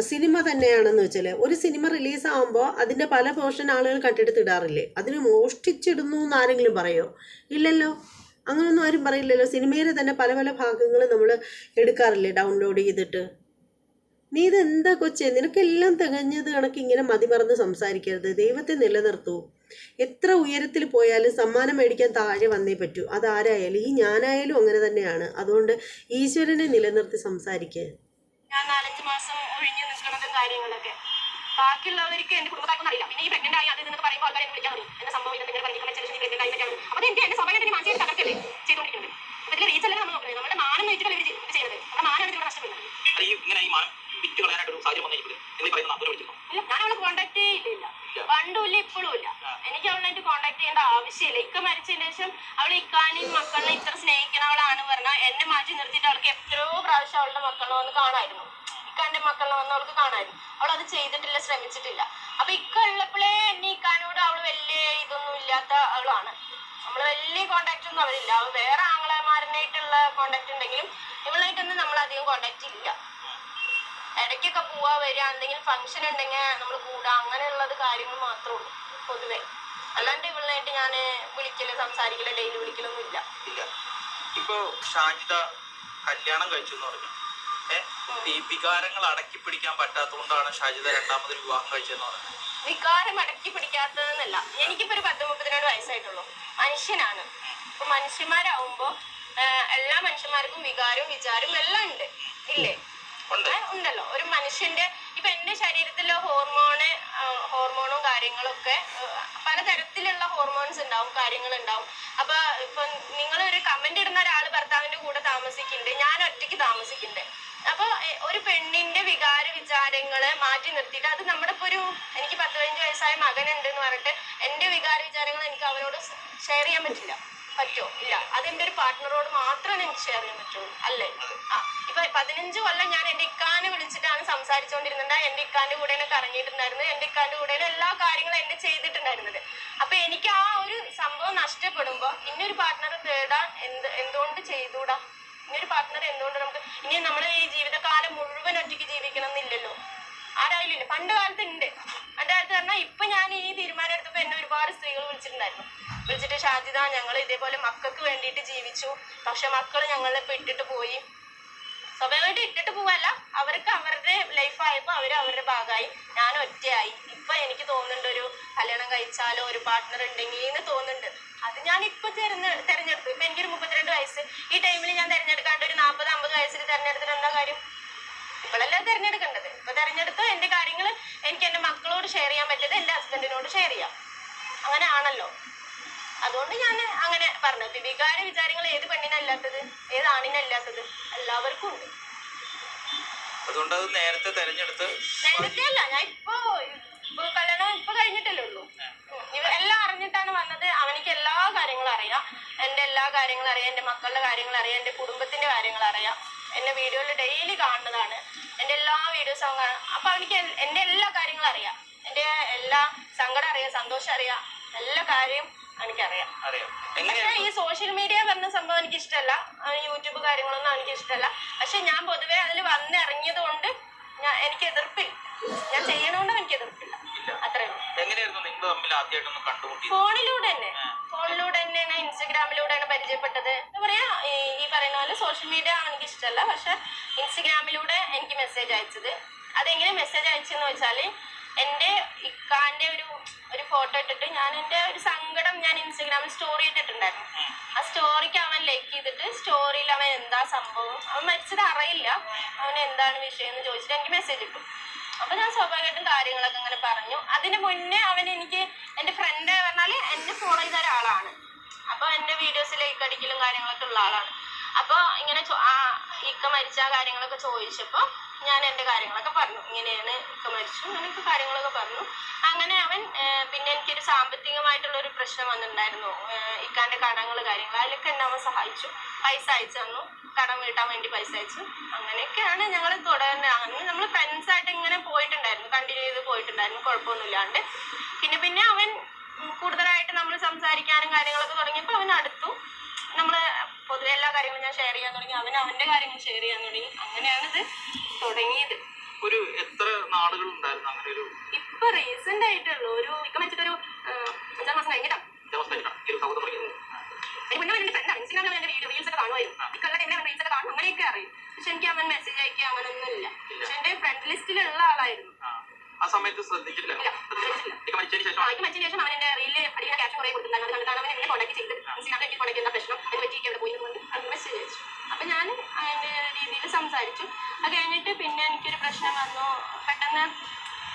സിനിമ തന്നെയാണെന്ന് വെച്ചാൽ ഒരു സിനിമ റിലീസാകുമ്പോൾ അതിന്റെ പല പോർഷൻ ആളുകൾ കട്ടെടുത്തിടാറില്ലേ അതിന് മോഷ്ടിച്ചിടുന്നു എന്ന് ആരെങ്കിലും പറയോ? ഇല്ലല്ലോ. അങ്ങനെയൊന്നും ആരും പറയില്ലല്ലോ. സിനിമയിലെ തന്നെ പല പല ഭാഗങ്ങൾ നമ്മൾ എടുക്കാറില്ലേ? ഡൗൺലോഡ് ചെയ്തിട്ട്. നീ ഇതെന്താ കൊച്ചേ? നിനക്കെല്ലാം തികഞ്ഞത് കണക്ക് ഇങ്ങനെ മതിമറന്ന് സംസാരിക്കരുത്. ദൈവത്തെ നിലനിർത്തൂ. എത്ര ഉയരത്തിൽ പോയാലും സമ്മാനം മേടിക്കാൻ താഴെ വന്നേ പറ്റൂ. അതാരായാലും ഈ ഞാനായാലും അങ്ങനെ തന്നെയാണ്. അതുകൊണ്ട് ഈശ്വരനെ നിലനിർത്തി സംസാരിക്കുക ഞാൻ നാലഞ്ച് മാസം ഒഴിഞ്ഞു നിൽക്കുന്നത് കാര്യങ്ങളൊക്കെ. ബാക്കിയുള്ളവർക്ക് എന്റെ കുടുംബക്കാർക്കും അറിയില്ല. പിന്നെ ഈ പ്രഗ്നന്റ് ആയി അതിൽ നിന്ന് പറയുമ്പോൾ ആൾക്കാരെ വിളിക്കാൻ തുടങ്ങി എന്റെ സംഭവം? ഇതൊക്കെ ഇങ്ങനെ പറഞ്ഞു പ്രഗ്നന്റ് ആയി പറ്റിയാണ് അപ്പൊ എനിക്ക് എന്റെ സ്വഭാവം എന്റെ മാനസിക തകർക്കല്ലേ? ചെയ്തുകൊണ്ടിരിക്കുന്നത് അപ്പൊ ഇതിൽ റീച്ച് അല്ല നമ്മൾ നോക്കുന്നത് നമ്മുടെ മാനം വെച്ചിട്ടാണ് ഇവർ ഇത് ചെയ്യുന്നത് നമ്മുടെ മാനാണ് ഇതിലൂടെ നഷ്ടപ്പെടുന്നത് ഈ ഇങ്ങനെ ഈ മാനം വിറ്റ് കളയാനായിട്ട് ഒരു സാഹചര്യം വന്നു കഴിഞ്ഞപ്പോൾ എന്നീ പറയുന്ന ഞാൻ അവളെ കോണ്ടാക്ട് ചെയ്തിട്ടില്ല. പണ്ടുമില്ല ഇപ്പോഴും ഇല്ല. എനിക്ക് അവളായിട്ട് കോണ്ടാക്ട് ചെയ്യേണ്ട ആവശ്യമില്ല. ഇക്ക മരിച്ചതിന് ശേഷം അവൾ ഇക്കാനെയും മക്കളിനെ ഇത്ര സ്നേഹിക്കണ അവളാണ് പറഞ്ഞാൽ എന്നെ മാറ്റി നിർത്തിയിട്ട് അവൾക്ക് എത്രയോ പ്രാവശ്യം അവളുടെ മക്കളെ വന്ന് കാണായിരുന്നു. ഇക്കാന്റെ മക്കളെ വന്ന് അവൾക്ക് കാണായിരുന്നു. അവൾ അത് ചെയ്തിട്ടില്ല ശ്രമിച്ചിട്ടില്ല. അപ്പൊ ഇക്ക ഉള്ളപ്പോഴേ എന്നെ ഇക്കാനോട് അവൾ വലിയ ഇതൊന്നും ഇല്ലാത്ത അവളാണ്. നമ്മൾ വലിയ കോണ്ടാക്ട് ഒന്നും അവരില്ല വേറെ ആംഗ്ലമാരനായിട്ടുള്ള കോണ്ടാക്ട് ഉണ്ടെങ്കിലും ഇവളായിട്ടൊന്നും നമ്മൾ അധികം കോണ്ടാക്ട് ഇല്ല. ഇടയ്ക്കൊക്കെ പോവാ വരിക എന്തെങ്കിലും ഫംഗ്ഷൻ ഉണ്ടെങ്കിൽ നമ്മൾ കൂടാ അങ്ങനെയുള്ളത് കാര്യങ്ങൾ മാത്രമേ ഉള്ളൂ പൊതുവെ. അല്ലാണ്ട് ഇവളായിട്ട് ഞാൻ വിളിക്കൽ സംസാരിക്കൽ ഡെയിലി വിളിക്കലൊന്നും ഇല്ല. ഇപ്പോ ഇപ്പൊ ഷാജിദ കല്യാണം കഴിച്ചു എന്ന് പറഞ്ഞു വികാരങ്ങൾ അടക്കി പിടിക്കാൻ പറ്റാത്തതുകൊണ്ടാണ് ഷാജിത രണ്ടാമത് വിവാഹം കഴിച്ചതെന്ന് പറഞ്ഞത്. വികാരം അടക്കി പിടിക്കാത്തതെന്നല്ല. എനിക്കിപ്പോ ഒരു പത്ത് മുപ്പത്തിരണ്ട് വയസ്സായിട്ടുള്ളൂ. മനുഷ്യനാണ്. അപ്പൊ മനുഷ്യന്മാരാവുമ്പോ എല്ലാ മനുഷ്യന്മാർക്കും വികാരവും വിചാരവും എല്ലാം ഉണ്ട്. ഇല്ലേ? ഉണ്ടല്ലോ. ഒരു മനുഷ്യന്റെ ഇപ്പൊ എന്റെ ശരീരത്തിലെ ഹോർമോണ് ഹോർമോണും കാര്യങ്ങളൊക്കെ പലതരത്തിലുള്ള ഹോർമോൺസ് ഉണ്ടാവും കാര്യങ്ങൾ ഉണ്ടാവും അപ്പൊ ഇപ്പൊ നിങ്ങൾ ഒരു കമന്റ് ഇടുന്ന ഒരാൾ ഭർത്താവിന്റെ കൂടെ താമസിക്കുന്നുണ്ട്. ഞാൻ ഒറ്റയ്ക്ക് താമസിക്കുന്നുണ്ട്. അപ്പൊ ഒരു പെണ്ണിന്റെ വികാര വിചാരങ്ങളെ മാറ്റി നിർത്തിയിട്ട് അത് നമ്മുടെ ഇപ്പൊ ഒരു എനിക്ക് പത്ത് പതിനഞ്ച് വയസ്സായ ഉണ്ട് എന്ന് പറഞ്ഞിട്ട് എന്റെ വികാര വിചാരങ്ങൾ എനിക്ക് അവനോട് ഷെയർ ചെയ്യാൻ പറ്റില്ല. പറ്റോ? ഇല്ല. അത് എന്റെ ഒരു പാർട്ട്ണറോട് മാത്രമേ എനിക്ക് ഷെയർ ചെയ്യാൻ പറ്റുള്ളൂ അല്ലേ? ആ ഇപ്പൊ പതിനഞ്ച് കൊല്ലം ഞാൻ എന്റെ ഇക്കാനെ വിളിച്ചിട്ടാണ് സംസാരിച്ചുകൊണ്ടിരുന്നത് എന്റെ ഇക്കാന്റെ കൂടെ എന്നെ കറങ്ങിയിട്ടുണ്ടായിരുന്നത് എന്റെ ഇക്കാന്റെ കൂടെ എല്ലാ കാര്യങ്ങളും എന്നെ ചെയ്തിട്ടുണ്ടായിരുന്നത്. അപ്പൊ എനിക്ക് ആ ഒരു സംഭവം നഷ്ടപ്പെടുമ്പോ ഇന്നൊരു പാർട്ട്ണർ തേടാൻ എന്ത് എന്തുകൊണ്ട് ചെയ്തൂടാ? ഇനിയൊരു പാർട്ണർ എന്തുകൊണ്ട് നമുക്ക് ഇനി നമ്മൾ ഈ ജീവിതകാലം മുഴുവൻ ഒറ്റയ്ക്ക് ജീവിക്കണം എന്നില്ലല്ലോ ആരായാലും പണ്ട് കാലത്ത് ഉണ്ട് കാലത്ത് പറഞ്ഞാൽ ഇപ്പൊ ഞാൻ ഈ തീരുമാനം എടുത്തപ്പോ എന്നെ ഒരുപാട് സ്ത്രീകൾ വിളിച്ചിട്ടുണ്ടായിരുന്നു. വിളിച്ചിട്ട് ഷാജിദ ഞങ്ങൾ ഇതേപോലെ മക്കൾക്ക് വേണ്ടിയിട്ട് ജീവിച്ചു. പക്ഷെ മക്കൾ ഞങ്ങളെ ഇപ്പൊ ഇട്ടിട്ട് പോയി. സ്വഭാവമായിട്ട് ഇട്ടിട്ട് പോവല്ല അവർക്ക് അവരുടെ ലൈഫ് ആയപ്പോ അവർ അവരുടെ ഭാഗമായി ഞാൻ ഒറ്റയായി. ഇപ്പൊ എനിക്ക് തോന്നുന്നുണ്ട് ഒരു കല്യാണം കഴിച്ചാലോ ഒരു പാർട്ട്ണർ ഉണ്ടെങ്കിൽ എന്ന് തോന്നുന്നുണ്ട്. അത് ഞാൻ ഇപ്പൊ തിരഞ്ഞ തെരഞ്ഞെടുത്തു. ഇപ്പൊ എനിക്കൊരു മുപ്പത്തിരണ്ട് വയസ്സ്. ഈ ടൈമിൽ ഞാൻ തെരഞ്ഞെടുക്കാണ്ട് ഒരു നാൽപ്പത് അമ്പത് വയസ്സിൽ തെരഞ്ഞെടുത്തിട്ട് എന്താ കാര്യം? ഇപ്പോഴല്ല തിരഞ്ഞെടുക്കേണ്ടത്? ഇപ്പൊ തിരഞ്ഞെടുത്ത് എന്റെ കാര്യങ്ങൾ എനിക്ക് എന്റെ മക്കളോട് ഷെയർ ചെയ്യാൻ പറ്റിയത് എന്റെ ഹസ്ബൻഡിനോട് ഷെയർ ചെയ്യാം. അങ്ങനെ ആണല്ലോ അതുകൊണ്ട് ഞാൻ അങ്ങനെ പറഞ്ഞു. വികാര വിചാരങ്ങൾ ഏത് പെണ്ണിനല്ലാത്തത്? ഏത് ആണിനല്ലാത്തത്? എല്ലാവർക്കും ഉണ്ട്. അതുകൊണ്ട് അത് നേരത്തെ തെരഞ്ഞെടുത്ത് നേരത്തെ അല്ല ഞാൻ ഇപ്പോ ഇപ്പൊ കല്യാണം ഇപ്പൊ കഴിഞ്ഞിട്ടല്ലേ ഉള്ളൂ. എല്ലാം അറിഞ്ഞിട്ടാണ് വന്നത്. അവനിക്ക് എല്ലാ കാര്യങ്ങളും അറിയാം. എന്റെ എല്ലാ കാര്യങ്ങളും അറിയാം. എന്റെ മക്കളുടെ കാര്യങ്ങൾ അറിയാം. എന്റെ കുടുംബത്തിന്റെ കാര്യങ്ങൾ അറിയാം. എന്നെ വീഡിയോയിൽ ഡെയിലി കാണുന്നതാണ്. എന്റെ എല്ലാ വീഡിയോസും അവൻ കാണും. അപ്പൊ അവനിക്ക് എന്റെ എന്റെ എല്ലാ കാര്യങ്ങളും അറിയാം. എന്റെ എല്ലാ സങ്കടം അറിയാം സന്തോഷം അറിയാം. എല്ലാ കാര്യവും എനിക്കറിയാം. പക്ഷെ ഈ സോഷ്യൽ മീഡിയ പറഞ്ഞ സംഭവം എനിക്ക് ഇഷ്ടമല്ല യൂട്യൂബ് കാര്യങ്ങളൊന്നും എനിക്ക് ഇഷ്ടമല്ല പക്ഷെ ഞാൻ പൊതുവെ അതിൽ വന്നിറങ്ങിയത് കൊണ്ട് ഞാൻ എനിക്ക് എതിർപ്പില്ല. ഞാൻ ചെയ്യണോണ്ടും എനിക്ക് എതിർപ്പില്ല. ഇല്ല അത്രേ ഉള്ളൂ എങ്ങനെയായിരുന്നു നിങ്ങൾ തമ്മിൽ ആദ്യമായിട്ടൊന്ന് കണ്ടുമുട്ടിയത്? ഫോണിലൂടെ തന്നെ ഫോണിലൂടെ തന്നെയാണ് ഇൻസ്റ്റഗ്രാമിലൂടെയാണ് പരിചയപ്പെട്ടത്. എന്താ പറയാ ഈ പറയുന്ന പോലെ സോഷ്യൽ മീഡിയ എനിക്ക് ഇഷ്ടമല്ല. പക്ഷെ ഇൻസ്റ്റഗ്രാമിലൂടെ എനിക്ക് മെസ്സേജ് അയച്ചത്. അതെങ്ങനെ മെസ്സേജ് അയച്ചെന്ന് വെച്ചാൽ എന്റെ ഇക്കാന്റെ ഒരു ഒരു ഫോട്ടോ ഇട്ടിട്ട് ഞാൻ എന്റെ ഒരു സങ്കടം ഞാൻ ഇൻസ്റ്റഗ്രാമിൽ സ്റ്റോറി ഇട്ടിട്ടുണ്ടായിരുന്നു. ആ സ്റ്റോറിക്ക് അവൻ ലൈക്ക് ചെയ്തിട്ട് സ്റ്റോറിയിൽ അവൻ എന്താ സംഭവം? അവൻ മരിച്ചത് അറിയില്ല. അവൻ എന്താണ് വിഷയം എന്ന് ചോദിച്ചിട്ട് എനിക്ക് മെസ്സേജ് ഇട്ടു. അപ്പൊ ഞാൻ സ്വാഭാവികമായിട്ടും കാര്യങ്ങളൊക്കെ ഇങ്ങനെ പറഞ്ഞു. അതിന് മുന്നേ അവൻ എനിക്ക് എന്റെ ഫ്രണ്ട് പറഞ്ഞാൽ എന്നെ ഫോളോ ചെയ്ത ഒരാളാണ്. അപ്പൊ എന്റെ വീഡിയോസ് ലൈക്ക് അടിക്കലും കാര്യങ്ങളൊക്കെ ഉള്ള ആളാണ്. അപ്പൊ ഇങ്ങനെ ഇക്ക മരിച്ച കാര്യങ്ങളൊക്കെ ചോദിച്ചപ്പോ ഞാൻ എന്റെ കാര്യങ്ങളൊക്കെ പറഞ്ഞു. ഇങ്ങനെയാണ് ഒക്കെ മരിച്ചു അങ്ങനെയൊക്കെ കാര്യങ്ങളൊക്കെ പറഞ്ഞു. അങ്ങനെ അവൻ പിന്നെ എനിക്കൊരു സാമ്പത്തികമായിട്ടുള്ള ഒരു പ്രശ്നം വന്നിട്ടുണ്ടായിരുന്നു. ഏർ, ഇക്കാന്റെ കടങ്ങൾ കാര്യങ്ങൾ അതിലൊക്കെ എന്നെ അവൻ സഹായിച്ചു. പൈസ അയച്ചു തന്നു. കടം വീട്ടാൻ വേണ്ടി പൈസ അയച്ചു. അങ്ങനെയൊക്കെയാണ് ഞങ്ങൾ തുടരുന്നത് അന്ന് നമ്മൾ ഫ്രണ്ട്സ് ആയിട്ട് ഇങ്ങനെ പോയിട്ടുണ്ടായിരുന്നു. കണ്ടിന്യൂ ചെയ്ത് പോയിട്ടുണ്ടായിരുന്നു. കുഴപ്പമൊന്നുമില്ലാണ്ട്. പിന്നെ പിന്നെ അവൻ കൂടുതലായിട്ട് നമ്മൾ സംസാരിക്കാനും കാര്യങ്ങളൊക്കെ തുടങ്ങിയപ്പോൾ അവൻ അടുത്തു. കാര്യങ്ങളും ഞാൻ ഷെയർ ചെയ്യാൻ തുടങ്ങി. അവൻ അവന്റെ കാര്യങ്ങൾ ഷെയർ ചെയ്യാൻ തുടങ്ങി. അങ്ങനെയാണ് ഇത് തുടങ്ങിയത്. ഒരു എത്ര നാളുകൾ ഉണ്ടായിരുന്നു അങ്ങനെ ഒരു ഇപ്പൊ റീസെന്റ് ആയിട്ടുള്ള. ഒരു ഇക്ക വെച്ചിട്ടൊരു അഞ്ചാം മാസം കഴിഞ്ഞിട്ടാ. ഒരു മുന്നേ എന്റെ ഫ്രണ്ടാണ് ഇൻസ്റ്റാഗ്രാമിൽ എന്റെ വീഡിയോ റീൽസ് ഒക്കെ കാണുമായിരുന്നു ഇക്കൊല്ലം എന്നെ റീൽസ് ഒക്കെ കാണും. അങ്ങനെയൊക്കെ അറിയും. പക്ഷെ എനിക്ക് അവൻ മെസ്സേജ് അയക്കുക അങ്ങനെയൊന്നും ഇല്ല. പക്ഷെ എന്റെ ഫ്രണ്ട് ലിസ്റ്റിലുള്ള ആളായിരുന്നു. ആ. സമയത്ത് ശ്രദ്ധിച്ചില്ല മരിച്ചതിന് ശേഷം അവൻ എന്റെ റീലിൽ അടിക്കുന്ന ക്യാഷ് കുറെ കൊടുത്തിട്ടുണ്ടായിരുന്നു. അത് കണ്ടിട്ടാണ് അവൻ എന്നെ കോൺടാക്ട് ചെയ്ത് ഇൻസ്റ്റാഗ്രാമിൽ കോൺടാക്ട് ചെയ്യുന്ന പ്രശ്നം അതിന് പറ്റി എവിടെ പോയി അപ്പൊ ഞാൻ അതിന്റെ രീതിയിൽ സംസാരിച്ചു. അത് കഴിഞ്ഞിട്ട് പിന്നെ എനിക്കൊരു പ്രശ്നം വന്നു. പെട്ടെന്ന്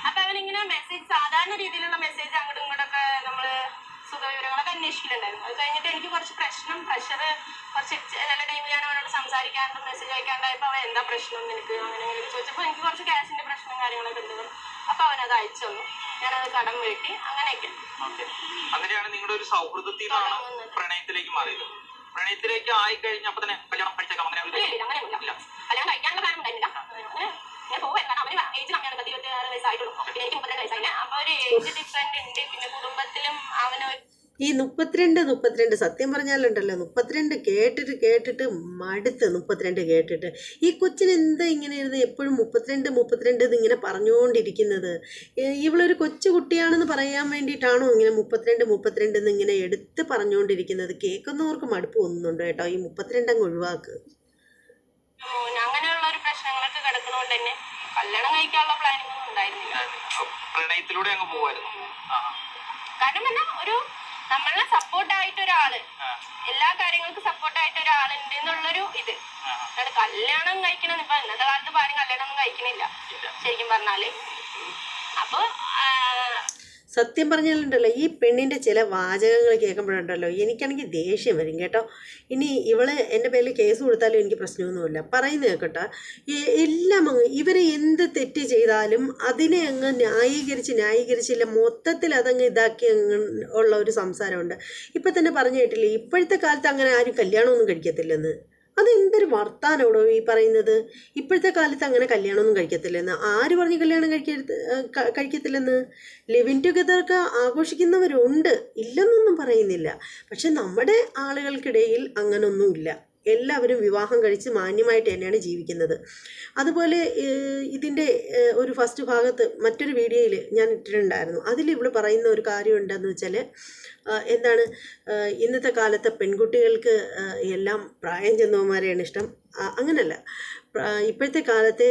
അപ്പൊ അവനിങ്ങനെ മെസ്സേജ് സാധാരണ രീതിയിലുള്ള മെസ്സേജ് അങ്ങോട്ടും ഇങ്ങോട്ടൊക്കെ നമ്മൾ സുഖവിവരങ്ങളൊക്കെ അന്വേഷിക്കുന്നുണ്ടായിരുന്നു അത് കഴിഞ്ഞിട്ട് എനിക്ക് കുറച്ച് പ്രശ്നം പ്രഷർ കുറച്ച് ചില ടൈമിൽ ഞാൻ അവനോട് സംസാരിക്കാണ്ട് മെസ്സേജ് അയക്കാണ്ടായപ്പോൾ അവൻ എന്താ പ്രശ്നം എനിക്ക് അങ്ങനെ ഇങ്ങനെ ചോദിച്ചപ്പോൾ എനിക്ക് കുറച്ച് ക്യാഷിന്റെ പ്രശ്നം കാര്യങ്ങളൊക്കെ ഉണ്ട് അപ്പൊ അവനത് അയച്ചു തന്നു. ഞാനത് കടം വീട്ടി. അങ്ങനെയൊക്കെ. അങ്ങനെയാണ് നിങ്ങളുടെ ഒരു സൗഹൃദത്തിൽ നിന്നാണ് പ്രണയത്തിലേക്ക് മാറിയത്? പ്രണയത്തിലേക്ക് ആയി കഴിഞ്ഞപ്പോ തന്നെ കല്യാണം കഴിച്ചേക്കാം അങ്ങനെ കല്യാണം കഴിക്കാനുള്ള കാര്യം ഉണ്ടായിരുന്നില്ല. ഞാൻ പോവായിരുന്നു കാരണം അവന് ഏജ് കമ്മിയാണ് പത്ത് ഇരുപത്തി ആറ് വയസ്സായിട്ടുള്ളൂ എനിക്ക് മുപ്പത്തിരണ്ട് വയസ്സായില്ല? അപ്പൊ ഒരു ഏജ് ഡിഫറെന്റ് ഉണ്ട്. പിന്നെ കുടുംബത്തിലും അവനൊരു ഈ മുപ്പത്തിരണ്ട് മുപ്പത്തിരണ്ട് സത്യം പറഞ്ഞാലുണ്ടല്ലോ മുപ്പത്തിരണ്ട് കേട്ടിട്ട് കേട്ടിട്ട് മടുത്ത് മുപ്പത്തിരണ്ട് കേട്ടിട്ട്. ഈ കൊച്ചിന് എന്താ ഇങ്ങനെ ഇരുന്ന് എപ്പോഴും മുപ്പത്തിരണ്ട് മുപ്പത്തിരണ്ട് ഇങ്ങനെ പറഞ്ഞുകൊണ്ടിരിക്കുന്നത്? ഇവളൊരു കൊച്ചു കുട്ടിയാണെന്ന് പറയാൻ വേണ്ടിയിട്ടാണോ ഇങ്ങനെ മുപ്പത്തിരണ്ട് മുപ്പത്തിരണ്ട് എന്ന് ഇങ്ങനെ എടുത്ത് പറഞ്ഞുകൊണ്ടിരിക്കുന്നത്? കേൾക്കുന്നവർക്ക് മടുപ്പ് തോന്നുന്നുണ്ട് കേട്ടോ ഈ മുപ്പത്തിരണ്ട് അങ്ങ് ഒഴിവാക്ക്? മോന് അങ്ങനെയുള്ള ഒരു പ്രശ്നങ്ങളൊക്കെ കിടക്കുന്നതുകൊണ്ട് തന്നെ കല്യാണം കഴിക്കാനുള്ള പ്ലാനിങ് ഒന്നും ഉണ്ടായിരുന്നില്ല. പ്രണയത്തിലൂടെ അങ്ങ് പോകുമായിരുന്നു ആ. കാരണം എന്നാ ഒരു നമ്മളെ സപ്പോർട്ടായിട്ട് ഒരാൾ ആ, എല്ലാ കാര്യങ്ങൾക്കും സപ്പോർട്ടായിട്ട് ഒരാളുണ്ട് എന്നുള്ളൊരു ഇത് കല്യാണം കഴിക്കണം ഇപ്പൊ ഇന്നത്തെ കാലത്ത് ആരും കല്യാണം ഒന്നും കഴിക്കണില്ല ശരിക്കും പറഞ്ഞാൽ. അപ്പൊ സത്യം പറഞ്ഞാലുണ്ടല്ലോ ഈ പെണ്ണിന്റെ ചില വാചകങ്ങൾ കേൾക്കുമ്പോഴുണ്ടല്ലോ എനിക്കാണെങ്കിൽ ദേഷ്യം വരും കേട്ടോ. ഇനി ഇവൾ എന്റെ പേരിൽ കേസ് കൊടുത്താലും എനിക്ക് പ്രശ്നമൊന്നുമില്ല. പറയുന്നത് എ- എല്ലാം അങ്ങ് ഇവരെ എന്ത് തെറ്റ് ചെയ്താലും അതിനെ അങ്ങ് ന്യായീകരിച്ച് ന്യായീകരിച്ചില്ല മൊത്തത്തിൽ അതങ്ങ് ഇതാക്കി ഉള്ള ഒരു സംസാരമുണ്ട്. ഇപ്പം തന്നെ പറഞ്ഞു കേട്ടില്ലേ ഇപ്പോഴത്തെ കാലത്ത് അങ്ങനെ ആരും കല്യാണമൊന്നും കഴിക്കത്തില്ലെന്ന്. അത് എന്തൊരു വർത്താനോടോ ഈ പറയുന്നത്? ഇപ്പോഴത്തെ കാലത്ത് അങ്ങനെ കല്യാണമൊന്നും കഴിക്കത്തില്ലെന്ന്. ആര് പറഞ്ഞ് കല്യാണം കഴിക്കരുത് കഴിക്കത്തില്ലെന്ന്? ലിവിൻ ടുഗദർക്ക് ആഘോഷിക്കുന്നവരുണ്ട്. ഇല്ലെന്നൊന്നും പറയുന്നില്ല. പക്ഷെ നമ്മുടെ ആളുകൾക്കിടയിൽ അങ്ങനൊന്നുമില്ല. എല്ലാവരും വിവാഹം കഴിച്ച് മാന്യമായിട്ട് തന്നെയാണ് ജീവിക്കുന്നത്. അതുപോലെ ഇതിന്റെ ഒരു ഫസ്റ്റ് ഭാഗത്ത് മറ്റൊരു വീഡിയോയിൽ ഞാൻ ഇട്ടിട്ടുണ്ടായിരുന്നു. അതിൽ ഇവിടെ പറയുന്ന ഒരു കാര്യം ഉണ്ടെന്ന് വെച്ചാൽ എന്താണ് ഇന്നത്തെ കാലത്തെ പെൺകുട്ടികൾക്ക് എല്ലാം പ്രായം ചെന്നവന്മാരെയാണ് ഇഷ്ടം. അങ്ങനല്ല. ഇപ്പോഴത്തെ കാലത്തെ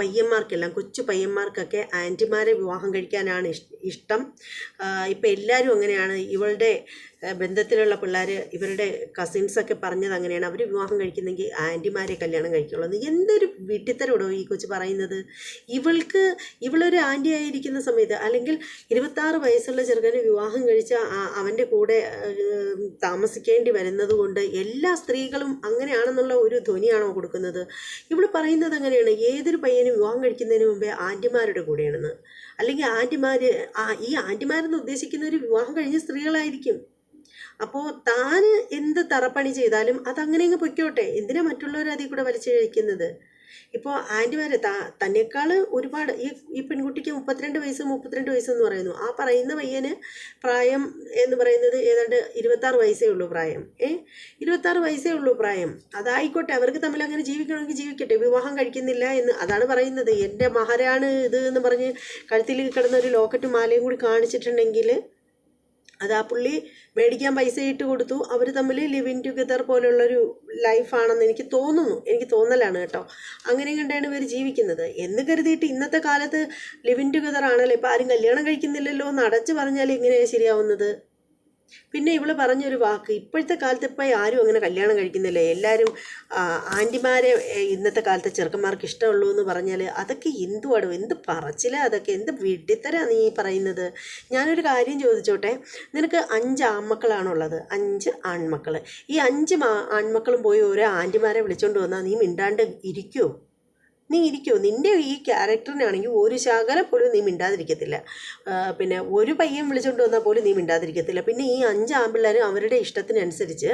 പയ്യന്മാർക്കെല്ലാം കൊച്ചു പയ്യന്മാർക്കൊക്കെ ആന്റിമാരെ വിവാഹം കഴിക്കാനാണ് ഇഷ്ടം. ഇപ്പം എല്ലാവരും അങ്ങനെയാണ്. ഇവളുടെ ബന്ധത്തിലുള്ള പിള്ളേർ ഇവരുടെ കസിൻസൊക്കെ പറഞ്ഞത് അങ്ങനെയാണ്. അവർ വിവാഹം കഴിക്കുന്നെങ്കിൽ ആന്റിമാരെ കല്യാണം കഴിക്കുള്ളൂ എന്തൊരു വിട്ടിത്തരോടോ ഈ കൊച്ചു പറയുന്നത്? ഇവൾക്ക് ഇവളൊരു ആന്റി ആയിരിക്കുന്ന സമയത്ത് അല്ലെങ്കിൽ ഇരുപത്താറ് വയസ്സുള്ള ചെറുക്കന് വിവാഹം കഴിച്ച അവന്റെ കൂടെ താമസിക്കേണ്ടി വരുന്നത് കൊണ്ട് എല്ലാ സ്ത്രീകളും അങ്ങനെയാണെന്നുള്ള ഒരു ധ്വനിയാണോ കൊടുക്കുന്നത്? ഇവൾ പറയുന്നത് അങ്ങനെയാണ്. ഏതൊരു പയ്യനും വിവാഹം കഴിക്കുന്നതിന് മുമ്പേ ആന്റിമാരുടെ കൂടെയാണെന്ന്. അല്ലെങ്കിൽ ആന്റിമാർ ഈ ആന്റിമാരെന്ന് ഉദ്ദേശിക്കുന്ന ഒരു വിവാഹം കഴിഞ്ഞ സ്ത്രീകളായിരിക്കും. അപ്പോൾ താൻ എന്ത് തറപ്പണി ചെയ്താലും അതങ്ങനെ അങ്ങ് പൊയ്ക്കോട്ടെ. എന്തിനാ മറ്റുള്ളവർ അതിൽ കൂടെ വലിച്ചു കഴിക്കുന്നത് ഇപ്പോൾ ആന്റിമാരെ താ തന്നെക്കാൾ ഒരുപാട് ഈ ഈ പെൺകുട്ടിക്ക് മുപ്പത്തിരണ്ട് വയസ്സ് മുപ്പത്തിരണ്ട് വയസ്സെന്ന് പറയുന്നു. ആ പറയുന്ന പയ്യന് പ്രായം എന്ന് പറയുന്നത് ഏതാണ്ട് ഇരുപത്താറ് വയസ്സേ ഉള്ളൂ പ്രായം. ഏ? ഇരുപത്താറ് വയസ്സേ ഉള്ളൂ പ്രായം. അതായിക്കോട്ടെ അവർക്ക് തമ്മിൽ അങ്ങനെ ജീവിക്കണമെങ്കിൽ ജീവിക്കട്ടെ. വിവാഹം കഴിക്കുന്നില്ല എന്ന് അതാണ് പറയുന്നത്. എന്റെ മഹരാണ് ഇത് എന്ന് പറഞ്ഞ് കഴുത്തിൽ കിടന്ന ഒരു ലോക്കറ്റും മാലയും കൂടി കാണിച്ചിട്ടുണ്ടെങ്കിൽ അത് ആ പുള്ളി മേടിക്കാൻ പൈസ ഇട്ട് കൊടുത്തു. അവർ തമ്മിൽ ലിവ് ഇൻ ടുഗദർ പോലുള്ളൊരു ലൈഫാണെന്ന് എനിക്ക് തോന്നുന്നു. എനിക്ക് തോന്നലാണ് കേട്ടോ. അങ്ങനെ കണ്ടാണ് ഇവർ ജീവിക്കുന്നത്. എന്ന് കരുതിയിട്ട് ഇന്നത്തെ കാലത്ത് ലിവ് ഇൻ ടുഗദർ ആണല്ലോ. ഇപ്പം ആരും കല്യാണം കഴിക്കുന്നില്ലല്ലോ എന്ന് അടച്ചു പറഞ്ഞാൽ എങ്ങനെയാണ് ശരിയാവുന്നത്? പിന്നെ ഇവൾ പറഞ്ഞൊരു വാക്ക് ഇപ്പോഴത്തെ കാലത്ത് ഇപ്പം ആരും അങ്ങനെ കല്യാണം കഴിക്കുന്നില്ല? എല്ലാവരും ആന്റിമാരെ ഇന്നത്തെ കാലത്തെ ചെറുക്കന്മാർക്ക് ഇഷ്ടമുള്ളൂ എന്ന് പറഞ്ഞാൽ അതൊക്കെ എന്തുവാടോ? എന്ത് പറച്ചില അതൊക്കെ? എന്ത് വിഡിത്തരാ നീ പറയുന്നത്? ഞാനൊരു കാര്യം ചോദിച്ചോട്ടെ നിനക്ക് അഞ്ച് ആൺമക്കളാണുള്ളത്. അഞ്ച് ആൺമക്കൾ ഈ അഞ്ച് ആൺമക്കളും പോയി ഓരോ ആന്റിമാരെ വിളിച്ചുകൊണ്ട് വന്നാൽ നീ മിണ്ടാണ്ട് ഇരിക്കുമോ നീ ഇരിക്കോ. നിന്റെ ഈ ക്യാരക്ടറിനാണെങ്കിൽ ഒരു ശകലം പോലും നീ മിണ്ടാതിരിക്കത്തില്ല. പിന്നെ ഒരു പയ്യൻ വിളിച്ചുകൊണ്ട് വന്നാൽ പോലും നീ മിണ്ടാതിരിക്കത്തില്ല. പിന്നെ ഈ അഞ്ച് ആമ്പിള്ളേരും അവരുടെ ഇഷ്ടത്തിനനുസരിച്ച്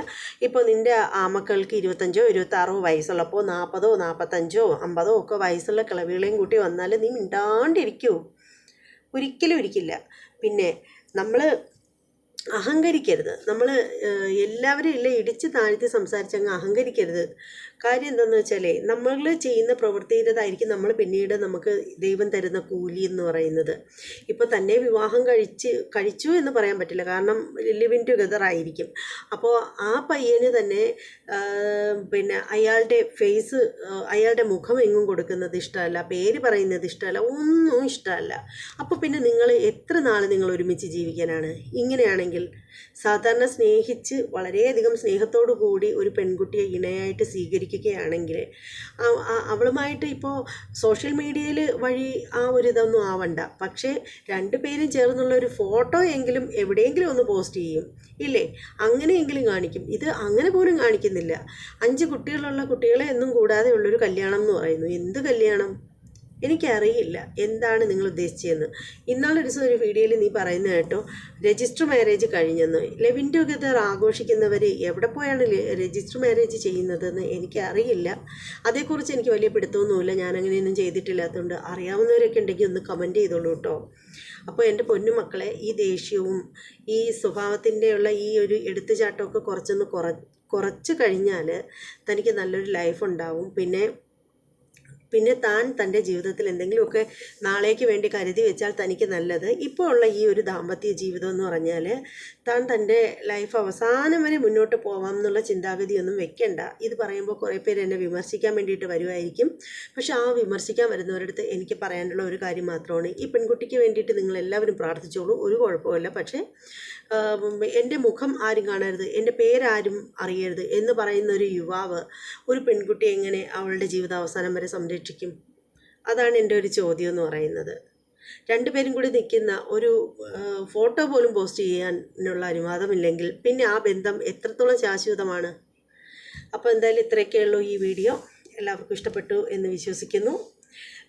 ഇപ്പോൾ നിന്റെ ആമക്കൾക്ക് ഇരുപത്തഞ്ചോ ഇരുപത്താറോ വയസ്സുള്ളപ്പോൾ നാൽപ്പതോ നാൽപ്പത്തഞ്ചോ അമ്പതോ ഒക്കെ വയസ്സുള്ള കിളവികളെയും കൂട്ടി വന്നാൽ നീ മിണ്ടാണ്ടിരിക്കുമോ ഒരിക്കലും ഇരിക്കില്ല. പിന്നെ നമ്മൾ അഹങ്കരിക്കരുത്. നമ്മൾ എല്ലാവരും ഇല്ല ഇടിച്ച് താഴ്ത്തി സംസാരിച്ചങ്ങ് അഹങ്കരിക്കരുത്. കാര്യം എന്താണെന്ന് വെച്ചാലേ നമ്മൾ ചെയ്യുന്ന പ്രവൃത്തിയുടേതായിരിക്കും നമ്മൾ പിന്നീട് നമുക്ക് ദൈവം തരുന്ന കൂലി എന്ന് പറയുന്നത്. ഇപ്പോൾ തന്നെ വിവാഹം കഴിച്ച് കഴിച്ചു എന്ന് പറയാൻ പറ്റില്ല. കാരണം ലിവിൻ ടുഗദർ ആയിരിക്കും. അപ്പോൾ ആ പയ്യന് തന്നെ പിന്നെ അയാളുടെ ഫേസ് അയാളുടെ മുഖം എങ്ങും കൊടുക്കുന്നത് ഇഷ്ടമല്ല. പേര് പറയുന്നത് ഇഷ്ടമല്ല. ഒന്നും ഇഷ്ടമല്ല. അപ്പോൾ പിന്നെ നിങ്ങൾ എത്ര നാൾ നിങ്ങൾ ഒരുമിച്ച് ജീവിക്കാനാണ്? ഇങ്ങനെയാണെങ്കിൽ സാധാരണ സ്നേഹിച്ച് വളരെയധികം സ്നേഹത്തോടു കൂടി ഒരു പെൺകുട്ടിയെ ഇണയായിട്ട് സ്വീകരിക്കുകയാണെങ്കിൽ അവളുമായിട്ട് ഇപ്പോൾ സോഷ്യൽ മീഡിയയിൽ വഴി ആ ഒരു ഇതൊന്നും ആവണ്ട. പക്ഷേ രണ്ടുപേരും ചേർന്നുള്ള ഒരു ഫോട്ടോ എങ്കിലും എവിടെയെങ്കിലും ഒന്ന് പോസ്റ്റ് ചെയ്യും. ഇല്ലേ? അങ്ങനെയെങ്കിലും കാണിക്കും. ഇത് അങ്ങനെ പോലും കാണിക്കുന്നില്ല. അഞ്ച് കുട്ടികളുള്ള കുട്ടികളെ എന്നും കൂടാതെ ഉള്ളൊരു കല്യാണം എന്ന് പറയുന്നു. എന്ത് കല്യാണം? എനിക്കറിയില്ല എന്താണ് നിങ്ങൾ ഉദ്ദേശിച്ചതെന്ന് ഇന്നാളൊരു ദിവസം ഒരു വീഡിയോയിൽ നീ പറയുന്ന കേട്ടോ രജിസ്റ്റർ മാരേജ് കഴിഞ്ഞെന്ന്. ലെവിൻ ഗതർ ആഘോഷിക്കുന്നവർ എവിടെ പോയാണ് രജിസ്റ്റർ മാരേജ് ചെയ്യുന്നതെന്ന് എനിക്കറിയില്ല. അതേക്കുറിച്ച് എനിക്ക് വലിയ പിടുത്തമൊന്നുമില്ല ഞാനങ്ങനെയൊന്നും ചെയ്തിട്ടില്ലാത്തതുകൊണ്ട് അറിയാവുന്നവരൊക്കെ ഉണ്ടെങ്കിൽ ഒന്ന് കമന്റ് ചെയ്തോളൂ കേട്ടോ. അപ്പോൾ എന്റെ പൊന്നുമക്കളെ ഈ ദേഷ്യവും ഈ സ്വഭാവത്തിന്റെയുള്ള ഈ ഒരു എടുത്തുചാട്ടമൊക്കെ കുറച്ചൊന്ന് കുറ കുറച്ച് കഴിഞ്ഞാൽ തനിക്ക് നല്ലൊരു ലൈഫ് ഉണ്ടാവും. പിന്നെ പിന്നെ താൻ തന്റെ ജീവിതത്തിൽ എന്തെങ്കിലുമൊക്കെ നാളേക്ക് വേണ്ടി കരുതി വെച്ചാൽ തനിക്ക് നല്ലത്. ഇപ്പോൾ ഉള്ള ഈ ഒരു ദാമ്പത്യ ജീവിതം എന്ന് പറഞ്ഞാൽ താൻ തന്റെ ലൈഫ് അവസാനം വരെ മുന്നോട്ട് പോവാം എന്നുള്ള ചിന്താഗതിയൊന്നും വെക്കണ്ട. ഇത് പറയുമ്പോൾ കുറേ പേര് എന്നെ വിമർശിക്കാൻ വേണ്ടിയിട്ട് വരുമായിരിക്കും പക്ഷെ ആ വിമർശിക്കാൻ വരുന്നവരടുത്ത് എനിക്ക് പറയാനുള്ള ഒരു കാര്യം മാത്രമാണ്. ഈ പെൺകുട്ടിക്ക് വേണ്ടിയിട്ട് നിങ്ങൾ എല്ലാവരും പ്രാർത്ഥിച്ചോളൂ. ഒരു കുഴപ്പമില്ല പക്ഷേ എന്റെ മുഖം ആരും കാണരുത്. എന്റെ പേരാരും അറിയരുത് എന്ന് പറയുന്ന ഒരു യുവാവ് ഒരു പെൺകുട്ടി എങ്ങനെ അവളുടെ ജീവിതാവസാനം വരെ സംരക്ഷിക്കും? അതാണ് എന്റെ ഒരു ചോദ്യം എന്ന് പറയുന്നത്. രണ്ടുപേരും കൂടി നിൽക്കുന്ന ഒരു ഫോട്ടോ പോലും പോസ്റ്റ് ചെയ്യാനുള്ള അനുവാദമില്ലെങ്കിൽ പിന്നെ ആ ബന്ധം എത്രത്തോളം ശാശ്വതമാണ്? അപ്പോൾ എന്തായാലും ഇത്രയൊക്കെയുള്ളൂ ഈ വീഡിയോ. എല്ലാവർക്കും ഇഷ്ടപ്പെട്ടു എന്ന് വിശ്വസിക്കുന്നു.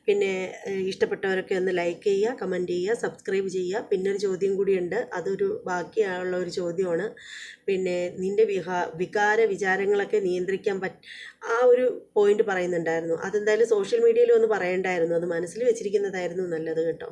പിന്നെ ഇഷ്ടപ്പെട്ടവരൊക്കെ ഒന്ന് ലൈക്ക് ചെയ്യുക കമന്റ് ചെയ്യുക സബ്സ്ക്രൈബ് ചെയ്യുക. പിന്നെ ഒരു ചോദ്യം കൂടിയുണ്ട്. അതൊരു ബാക്കിയുള്ള ഒരു ചോദ്യമാണ്. പിന്നെ നിന്റെ വിഹാ വികാര വിചാരങ്ങളൊക്കെ നിയന്ത്രിക്കാൻ പറ്റ ആ ഒരു പോയിന്റ് പറയുന്നുണ്ടായിരുന്നു. അതെന്തായാലും സോഷ്യൽ മീഡിയയിൽ ഒന്ന് പറയണ്ടായിരുന്നു. അത് മനസ്സിൽ വെച്ചിരിക്കുന്നതായിരുന്നു നല്ലത് കേട്ടോ.